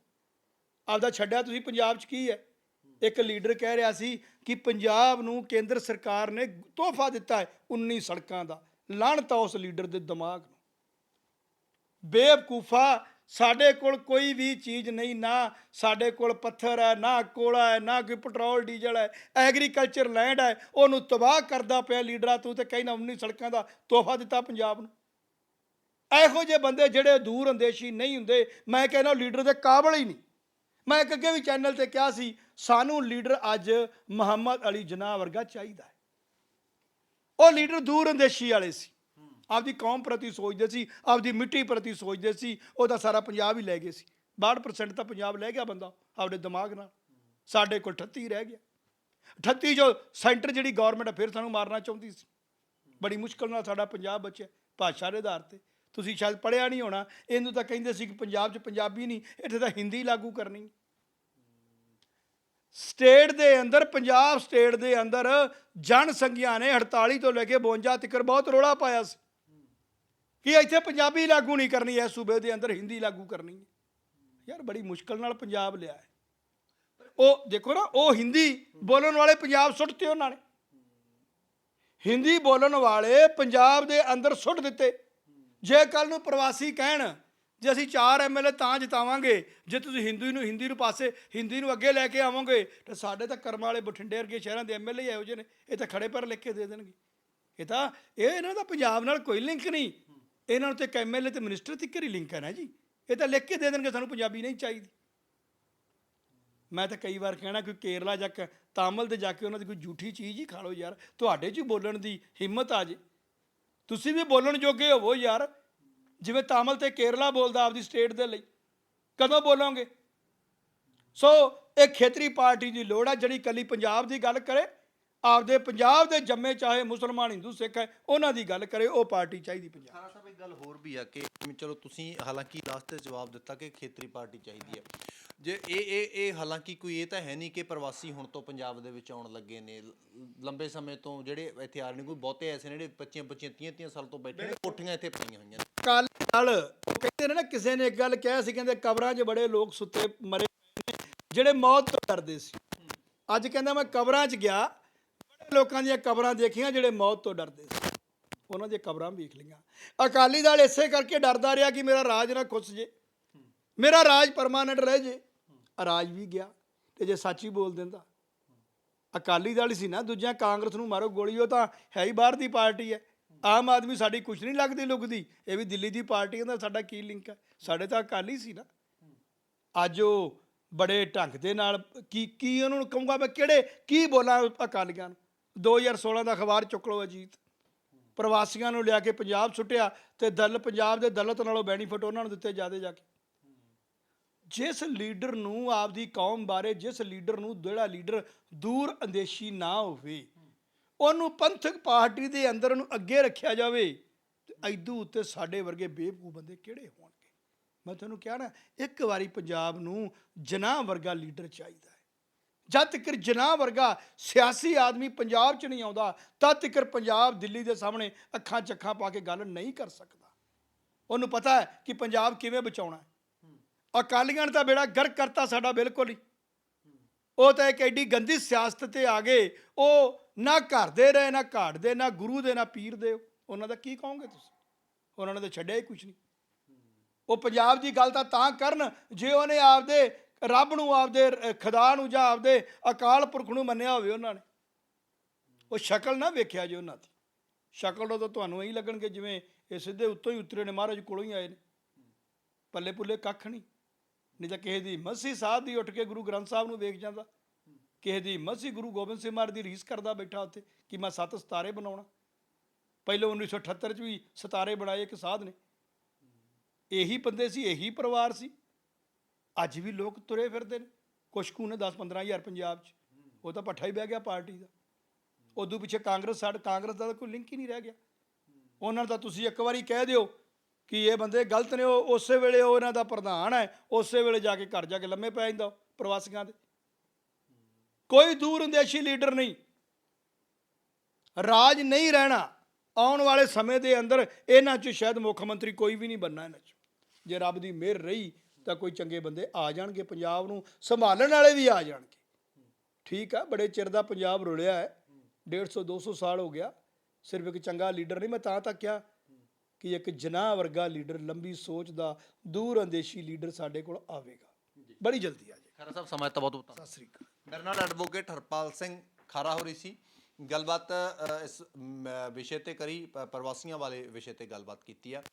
ਆਪਦਾ ਛੱਡਿਆ, ਤੁਸੀਂ ਪੰਜਾਬ 'ਚ ਕੀ ਹੈ? ਇੱਕ ਲੀਡਰ ਕਹਿ ਰਿਹਾ ਸੀ ਕਿ ਪੰਜਾਬ ਨੂੰ ਕੇਂਦਰ ਸਰਕਾਰ ਨੇ ਤੋਹਫਾ ਦਿੱਤਾ ਹੈ 19 ਸੜਕਾਂ ਦਾ। ਲਾਹਣਤਾ ਉਸ ਲੀਡਰ ਦੇ ਦਿਮਾਗ ਨੂੰ। ਬੇਵਕੂਫਾ ਸਾਡੇ ਕੋਲ ਕੋਈ ਵੀ ਚੀਜ਼ ਨਹੀਂ, ਨਾ ਸਾਡੇ ਕੋਲ ਪੱਥਰ ਹੈ, ਨਾ ਕੋਲਾ ਹੈ, ਨਾ ਕੋਈ ਪੈਟਰੋਲ, ਡੀਜ਼ਲ ਹੈ, ਐਗਰੀਕਲਚਰ ਲੈਂਡ ਹੈ, ਉਹਨੂੰ ਤਬਾਹ ਕਰਦਾ ਪਿਆ ਲੀਡਰਾ ਤੂੰ ਤੇ ਕਹਿੰਦਾ 19 ਸੜਕਾਂ ਦਾ ਤੋਹਫਾ ਦਿੱਤਾ ਪੰਜਾਬ ਨੂੰ। ਇਹੋ ਜਿਹੇ ਬੰਦੇ ਜਿਹੜੇ ਦੂਰ ਅੰਦੇਸ਼ੀ ਨਹੀਂ ਹੁੰਦੇ, ਮੈਂ ਕਹਿੰਦਾ ਲੀਡਰ ਦੇ ਕਾਬਲ ਹੀ ਨਹੀਂ। ਮੈਂ ਇੱਕ ਅੱਗੇ ਵੀ ਚੈਨਲ ਤੇ ਕਿਹਾ ਸੀ, ਸਾਨੂੰ ਲੀਡਰ ਅੱਜ ਮੁਹੰਮਦ ਅਲੀ ਜਨਾਹ ਵਰਗਾ ਚਾਹੀਦਾ ਹੈ। ਉਹ ਲੀਡਰ ਦੂਰ ਅੰਦੇਸ਼ੀ ਵਾਲੇ ਸੀ। ਆਪਦੀ ਕੌਮ ਪ੍ਰਤੀ ਸੋਚਦੇ ਸੀ, ਆਪਦੀ ਮਿੱਟੀ ਪ੍ਰਤੀ ਸੋਚਦੇ ਸੀ, ਉਹਦਾ ਸਾਰਾ ਪੰਜਾਬ ਹੀ ਲੈ ਗਏ ਸੀ। 62% ਤਾਂ ਪੰਜਾਬ ਲੈ ਗਿਆ ਬੰਦਾ ਆਪਦੇ ਦਿਮਾਗ ਨਾਲ। ਸਾਡੇ ਕੋਲ 38 ਰਹਿ ਗਿਆ। 38 ਜੋ ਸੈਂਟਰ ਜਿਹੜੀ ਗਵਰਨਮੈਂਟ ਫਿਰ ਸਾਨੂੰ ਮਾਰਨਾ ਚਾਹੁੰਦੀ ਸੀ। ਬੜੀ ਮੁਸ਼ਕਲ ਨਾਲ ਸਾਡਾ ਪੰਜਾਬ ਬਚਿਆ, ਭਾਸ਼ਾ ਦੇ ਆਧਾਰ ਤੇ। ਤੁਸੀਂ ਸ਼ਾਇਦ ਪੜਿਆ ਨਹੀਂ ਹੋਣਾ, ਇਹਨੂੰ ਤਾਂ ਕਹਿੰਦੇ ਸੀ ਕਿ ਪੰਜਾਬ 'ਚ ਪੰਜਾਬੀ ਨਹੀਂ, ਇੱਥੇ ਤਾਂ ਹਿੰਦੀ ਲਾਗੂ ਕਰਨੀ। ਸਟੇਟ ਦੇ ਅੰਦਰ, ਪੰਜਾਬ ਸਟੇਟ ਦੇ ਅੰਦਰ ਜਨ ਸੰਘਿਆ ਨੇ 48 ਤੋਂ ਲੈ ਕੇ 52 ਤੱਕ ਬਹੁਤ ਰੋਲਾ ਪਾਇਆ ਸੀ। ਕਿ ਇੱਥੇ ਪੰਜਾਬੀ ਲਾਗੂ ਨਹੀਂ ਕਰਨੀ ਹੈ ਸੂਬੇ ਦੇ ਅੰਦਰ ਹਿੰਦੀ ਲਾਗੂ ਕਰਨੀ ਹੈ। ਯਾਰ, ਬੜੀ ਮੁਸ਼ਕਲ ਨਾਲ ਪੰਜਾਬ ਲਿਆ ਹੈ। ਉਹ ਦੇਖੋ ਨਾ, ਉਹ ਹਿੰਦੀ ਬੋਲਣ ਵਾਲੇ ਪੰਜਾਬ ਸੁੱਟ ਸੁੱਟਤੇ ਉਹਨਾਂ ਨੇ। ਹਿੰਦੀ ਬੋਲਣ ਵਾਲੇ ਪੰਜਾਬ ਦੇ ਅੰਦਰ ਸੁੱਟ ਦਿੱਤੇ। ਜੇ ਕੱਲ ਨੂੰ ਪ੍ਰਵਾਸੀ ਕਹਿਣ ਜੇ ਅਸੀਂ ਚਾਰ ਐਮਐਲਏ ਤਾਂ ਜਿਤਾਵਾਂਗੇ, ਜੇ ਤੁਸੀਂ ਹਿੰਦੂ ਨੂੰ, ਹਿੰਦੀ ਨੂੰ ਪਾਸੇ, ਹਿੰਦੀ ਨੂੰ ਅੱਗੇ ਲੈ ਕੇ ਆਵੋਗੇ, ਤਾਂ ਸਾਡੇ ਤਾਂ ਕਰਮ ਵਾਲੇ ਬਠਿੰਡੇ ਵਰਗੇ ਸ਼ਹਿਰਾਂ ਦੇ ਐਮਐਲਏ ਇਹੋ ਜਿਹੇ ਨੇ। ਇਹ ਤਾਂ ਖੜੇ ਪਰ ਲਿਖ ਕੇ ਦੇ ਦੇਣਗੇ। ਇਹ ਤਾਂ, ਇਹ ਇਹਨਾਂ ਦਾ ਪੰਜਾਬ ਨਾਲ ਕੋਈ ਲਿੰਕ ਨਹੀਂ। ਇਹਨਾਂ ਨੂੰ ਤੇ ਇੱਕ ਐਮਐਲਏ ਤੇ ਮਿਨਿਸਟਰ ਤੱਕ ਹੀ ਲਿੰਕ ਹੈ ਨਾ ਜੀ। ਇਹ ਤਾਂ ਲਿਖ ਕੇ ਦੇ ਦੇਣਗੇ, ਸਾਨੂੰ ਪੰਜਾਬੀ ਨਹੀਂ ਚਾਹੀਦੀ। ਮੈਂ ਤਾਂ ਕਈ ਵਾਰ ਕਹਿਣਾ ਕਿ ਕੇਰਲਾ ਜਾ ਕੇ, ਤਾਮਿਲ ਦੇ ਜਾ ਕੇ ਉਹਨਾਂ ਦੀ ਕੋਈ ਝੂਠੀ ਚੀਜ਼ ਹੀ ਖਾ ਲਓ ਯਾਰ। ਤੁਹਾਡੇ 'ਚ ਹੀ ਬੋਲਣ ਦੀ ਹਿੰਮਤ ਆ ਜੇ। ਤੁਸੀਂ ਵੀ ਬੋਲਣ ਜੋਗੇ ਹੋਵੋ ਯਾਰ। ਜਿਵੇਂ ਤਾਮਿਲ ਤੇ ਕੇਰਲਾ ਬੋਲਦਾ ਆਪਦੀ ਸਟੇਟ ਦੇ ਲਈ। ਕਦੋਂ ਬੋਲੋਗੇ? ਸੋ, ਇਹ ਖੇਤਰੀ ਪਾਰਟੀ ਦੀ ਲੋੜ ਆ, ਜਿਹੜੀ ਕੱਲੀ ਪੰਜਾਬ ਦੀ ਗੱਲ ਕਰੇ। ਆਪਦੇ ਪੰਜਾਬ ਦੇ ਜੰਮੇ ਚਾਹੇ ਮੁਸਲਮਾਨ ਹਿੰਦੂ ਸਿੱਖ ਹੈ ਉਹਨਾਂ ਦੀ ਗੱਲ ਕਰੇ ਉਹ ਪਾਰਟੀ ਚਾਹੀਦੀ ਪੰਜਾਬ। ਖਾਰਾ ਸਾਹਿਬ ਇੱਕ ਗੱਲ ਹੋਰ ਵੀ ਆ ਕਿ ਚਲੋ ਤੁਸੀਂ ਹਾਲਾਂਕਿ ਲਾਸਟ ਤੇ ਜਵਾਬ ਦਿੱਤਾ ਕਿ ਖੇਤਰੀ ਪਾਰਟੀ ਚਾਹੀਦੀ ਹੈ। ਜੇ ਇਹ ਇਹ ਇਹ ਹਾਲਾਂਕਿ ਕੋਈ ਇਹ ਤਾਂ ਹੈ ਨਹੀਂ ਕਿ ਪ੍ਰਵਾਸੀ ਹੁਣ ਤੋਂ ਪੰਜਾਬ ਦੇ ਵਿੱਚ ਆਉਣ ਲੱਗੇ ਨੇ। ਲੰਬੇ ਸਮੇਂ ਤੋਂ ਜਿਹੜੇ ਇੱਥੇ ਆ ਰਹੇ ਨੇ ਕੋਈ ਬਹੁਤੇ ਐਸੇ ਨੇ ਜਿਹੜੇ 25 25 30 30 ਸਾਲ ਤੋਂ ਬੈਠੇ ਨੇ ਕੋਠੀਆਂ ਇੱਥੇ ਪਈਆਂ ਹੋਈਆਂ ਨੇ। ਕੱਲ ਨਾਲ ਉਹ ਕਹਿੰਦੇ ਨੇ ਨਾ ਕਿਸੇ ਨੇ ਇੱਕ ਗੱਲ ਕਿਹਾ ਸੀ ਕਹਿੰਦੇ ਕਬਰਾਂ 'ਚ ਬੜੇ ਲੋਕ ਸੁੱਤੇ ਮਰੇ ਜਿਹੜੇ ਮੌਤ ਤੋਂ ਡਰਦੇ ਸੀ। ਅੱਜ ਕਹਿੰਦਾ ਮੈਂ ਕਬਰਾਂ 'ਚ ਗਿਆ ਲੋਕਾਂ ਦੀਆਂ ਕਬਰਾਂ ਦੇਖੀਆਂ ਜਿਹੜੇ ਮੌਤ ਤੋਂ ਡਰਦੇ ਸੀ। ਉਹਨਾਂ ਦੀਆਂ ਕਬਰਾਂ ਵੇਖ ਲਈਆਂ। ਅਕਾਲੀ ਦਲ ਇਸੇ ਕਰਕੇ ਡਰਦਾ ਰਿਹਾ ਕਿ ਮੇਰਾ ਰਾਜ ਨਾ ਖੁੱਸ ਜੇ। ਮੇਰਾ ਰਾਜ ਪਰਮਾਨੈਂਟ ਰਹਿ ਜੇ। ਰਾਜ ਵੀ ਗਿਆ ਤੇ ਜੇ ਸੱਚ ਹੀ ਬੋਲ ਦਿੰਦਾ। ਅਕਾਲੀ ਦਲ ਸੀ ਨਾ, ਦੂਜਿਆਂ ਕਾਂਗਰਸ ਨੂੰ ਮਾਰੋ ਗੋਲੀ, ਉਹ ਤਾਂ ਹੈ ਹੀ ਬਾਹਰ ਦੀ ਪਾਰਟੀ ਹੈ। ਆਮ ਆਦਮੀ ਸਾਡੀ ਕੁਛ ਨਹੀਂ ਲੱਗਦੀ ਲੁਕਦੀ। ਇਹ ਵੀ ਦਿੱਲੀ ਦੀ ਪਾਰਟੀ ਹੈ ਤਾਂ ਸਾਡਾ ਕੀ ਲਿੰਕ ਹੈ? ਸਾਡੇ ਤਾਂ ਅਕਾਲੀ ਸੀ ਨਾ। ਅੱਜ ਉਹ ਬੜੇ ਢੰਗ ਦੇ ਨਾਲ ਕੀ ਕੀ ਉਹਨਾਂ ਨੂੰ ਕਹੂੰਗਾ ਮੈਂ, ਕਿਹੜੇ ਕੀ ਬੋਲਾਂ ਅਕਾਲੀਆਂ ਨੂੰ? 2016 ਦਾ ਅਖਬਾਰ ਚੁੱਕ ਲਓ ਅਜੀਤ। ਪ੍ਰਵਾਸੀਆਂ ਨੂੰ ਲਿਆ ਕੇ ਪੰਜਾਬ ਸੁੱਟਿਆ ਤੇ ਦਲ ਪੰਜਾਬ ਦੇ ਦਲਤ ਨਾਲੋਂ ਬੈਨੀਫਿਟ ਉਹਨਾਂ ਨੂੰ ਦਿੱਤੇ ਜਾਦੇ ਜਾ ਕੇ। ਜਿਸ ਲੀਡਰ ਨੂੰ ਆਪਦੀ ਕੌਮ ਬਾਰੇ, ਜਿਸ ਲੀਡਰ ਨੂੰ ਜਿਹੜਾ ਲੀਡਰ ਦੂਰ ਅੰਦੇਸ਼ੀ ਨਾ ਹੋਵੇ, ਉਹਨੂੰ ਪੰਥਕ ਪਾਰਟੀ ਦੇ ਅੰਦਰ ਉਹਨੂੰ ਅੱਗੇ ਰੱਖਿਆ ਜਾਵੇ, ਤੇ ਐਦੂ ਉੱਤੇ ਸਾਡੇ ਵਰਗੇ ਬੇਵਕੂਫ ਬੰਦੇ ਕਿਹੜੇ ਹੋਣਗੇ? ਮੈਂ ਤੁਹਾਨੂੰ ਕਿਹਾ ਨਾ, ਇੱਕ ਵਾਰੀ ਪੰਜਾਬ ਨੂੰ ਜਨਾਹ ਵਰਗਾ ਲੀਡਰ ਚਾਹੀਦਾ ਜਦ ਤੱਕ ਜਨਾਹ ਵਰਗਾ ਸਿਆਸੀ ਆਦਮੀ ਪੰਜਾਬ 'ਚ ਨਹੀਂ ਆਉਂਦਾ, ਤਦ ਤੱਕ ਪੰਜਾਬ ਦਿੱਲੀ ਦੇ ਸਾਹਮਣੇ ਅੱਖਾਂ ਚੱਖਾਂ ਪਾ ਕੇ ਗੱਲ ਨਹੀਂ ਕਰ ਸਕਦਾ। ਉਹਨੂੰ ਪਤਾ ਹੈ ਕਿ ਪੰਜਾਬ ਕਿਵੇਂ ਬਚਾਉਣਾ ਹੈ। ਅਕਾਲੀਆਂ ਨੇ ਤਾਂ ਬੇੜਾ ਗਰਕ ਕਰਤਾ ਸਾਡਾ ਬਿਲਕੁਲ ਹੀ। ਉਹ ਤਾਂ ਇੱਕ ਐਡੀ ਗੰਦੀ ਸਿਆਸਤ ਤੇ ਆ ਗਏ। ਉਹ ਨਾ ਘਰ ਦੇ ਰਹੇ, ਨਾ ਘਾਟ ਦੇ, ਨਾ ਗੁਰੂ ਦੇ, ਨਾ ਪੀਰ ਦੇ। ਉਹਨਾਂ ਦਾ ਕੀ ਕਹੋਗੇ ਤੁਸੀਂ? ਉਹਨਾਂ ਨੇ ਤਾਂ ਛੱਡਿਆ ਹੀ ਕੁਝ ਨਹੀਂ। ਉਹ ਪੰਜਾਬ ਦੀ ਗੱਲ ਤਾਂ ਤਾਂ ਕਰਨ, ਜੇ ਉਹਨੇ ਆਪਦੇ ਰੱਬ ਨੂੰ ਆਪਦੇ ਅਹ, ਖੁਦਾ ਨੂੰ ਜਾਂ ਆਪਦੇ ਅਕਾਲ ਪੁਰਖ ਨੂੰ ਮੰਨਿਆ ਹੋਵੇ ਉਹਨਾਂ ਨੇ। ਉਹ ਸ਼ਕਲ ਨਾ ਵੇਖਿਆ ਜੇ ਉਹਨਾਂ ਦੀ। ਸ਼ਕਲ ਤੋਂ ਤਾਂ ਤੁਹਾਨੂੰ ਇਹੀ ਲੱਗਣਗੇ ਜਿਵੇਂ ਇਹ ਸਿੱਧੇ ਉੱਤੋਂ ਹੀ ਉਤਰੇ ਨੇ ਮਹਾਰਾਜ ਕੋਲੋਂ ਹੀ ਆਏ ਨੇ। ਪੱਲੇ ਪੁੱਲੇ ਕੱਖ ਨਹੀਂ। ਨਹੀਂ ਤਾਂ ਕਿਸੇ ਦੀ ਮਸੀ ਸਾਧ ਦੀ ਉੱਠ ਕੇ ਗੁਰੂ ਗ੍ਰੰਥ ਸਾਹਿਬ ਨੂੰ ਵੇਖ ਜਾਂਦਾ। ਕਿਸੇ ਦੀ ਮਸੀ ਗੁਰੂ ਗੋਬਿੰਦ ਸਿੰਘ ਮਹਾਰਾਜ ਦੀ ਰੀਸ ਕਰਦਾ ਬੈਠਾ ਉੱਥੇ ਕਿ ਮੈਂ ਸੱਤ ਸਤਾਰੇ ਬਣਾਉਣਾ। ਪਹਿਲਾਂ 1978 ਚ ਵੀ ਸਤਾਰੇ ਬਣਾਏ ਇੱਕ ਸਾਧ ਨੇ। ਇਹੀ ਬੰਦੇ ਸੀ ਇਹੀ ਪਰਿਵਾਰ ਸੀ। ਅੱਜ ਵੀ ਲੋਕ ਤੁਰੇ ਫਿਰਦੇ ਨੇ। ਕੁਛ ਕੁ ਨੇ 10 15000 ਪੰਜਾਬ 'ਚ। ਉਹ ਤਾਂ ਪੱਠਾ ਹੀ ਬਹਿ ਗਿਆ ਪਾਰਟੀ ਦਾ। ਉਦੋਂ ਪਿੱਛੇ ਕਾਂਗਰਸ ਸਾਡ, ਕਾਂਗਰਸ ਦਾ ਤਾਂ ਕੋਈ ਲਿੰਕ ਹੀ ਨਹੀਂ ਰਹਿ ਗਿਆ। ਉਹਨਾਂ ਦਾ ਤੁਸੀਂ ਇੱਕ ਵਾਰੀ ਕਹਿ ਦਿਓ ਕਿ ਇਹ ਬੰਦੇ ਗਲਤ ਨੇ, ਉਹ ਉਸੇ ਵੇਲੇ ਉਹ ਇਹਨਾਂ ਦਾ ਪ੍ਰਧਾਨ ਹੈ, ਉਸੇ ਵੇਲੇ ਜਾ ਕੇ ਘਰ ਜਾ ਕੇ ਲੰਮੇ ਪੈ ਜਾਂਦਾ ਉਹ ਪ੍ਰਵਾਸੀਆਂ ਦੇ। ਕੋਈ ਦੂਰ ਅੰਦੇਸ਼ੀ ਲੀਡਰ ਨਹੀਂ। ਰਾਜ ਨਹੀਂ ਰਹਿਣਾ। ਆਉਣ ਵਾਲੇ ਸਮੇਂ ਦੇ ਅੰਦਰ ਇਹਨਾਂ 'ਚ ਸ਼ਾਇਦ ਮੁੱਖ ਮੰਤਰੀ ਕੋਈ ਵੀ ਨਹੀਂ ਬੰਨਾ ਇਹਨਾਂ 'ਚ। ਜੇ ਰੱਬ ਦੀ ਮਿਹਰ ਰਹੀ ਤਾਂ ਕੋਈ ਚੰਗੇ ਬੰਦੇ ਆ ਜਾਣਗੇ ਪੰਜਾਬ ਨੂੰ ਸੰਭਾਲਣ ਵਾਲੇ ਵੀ ਆ ਜਾਣਗੇ। ਠੀਕ ਆ ਬੜੇ ਚਿਰ ਦਾ ਪੰਜਾਬ ਰੁਲਿਆ ਹੈ 150 200 ਸਾਲ ਹੋ ਗਿਆ ਸਿਰਫ ਇੱਕ ਚੰਗਾ ਲੀਡਰ ਨਹੀਂ ਮੈਂ ਤਾਂ ਤੱਕ ਕਿਹਾ ਕਿ ਇੱਕ ਜਨਾਹ ਵਰਗਾ ਲੀਡਰ ਲੰਬੀ ਸੋਚ ਦਾ ਦੂਰ ਅੰਦੇਸ਼ੀ ਲੀਡਰ ਸਾਡੇ ਕੋਲ ਆਵੇਗਾ। ਬੜੀ ਜਲਦੀ ਆ ਜਾਏ ਖਰਾ ਸਾਹਿਬ ਸਮਾਂ ਤਾਂ ਬਹੁਤ ਬਹੁਤ ਸਤਿ ਸ੍ਰੀ ਅਕਾਲ। ਮੇਰੇ ਨਾਲ ਐਡਵੋਕੇਟ ਹਰਪਾਲ ਸਿੰਘ ਖਾਰਾ ਹੋ ਰਹੀ ਸੀ। ਗੱਲਬਾਤ ਇਸ ਵਿਸ਼ੇ ਤੇ ਕਰੀ ਪ੍ਰਵਾਸੀਆਂ ਵਾਲੇ ਵਿਸ਼ੇ ਤੇ ਗੱਲਬਾਤ ਕੀਤੀ ਆ।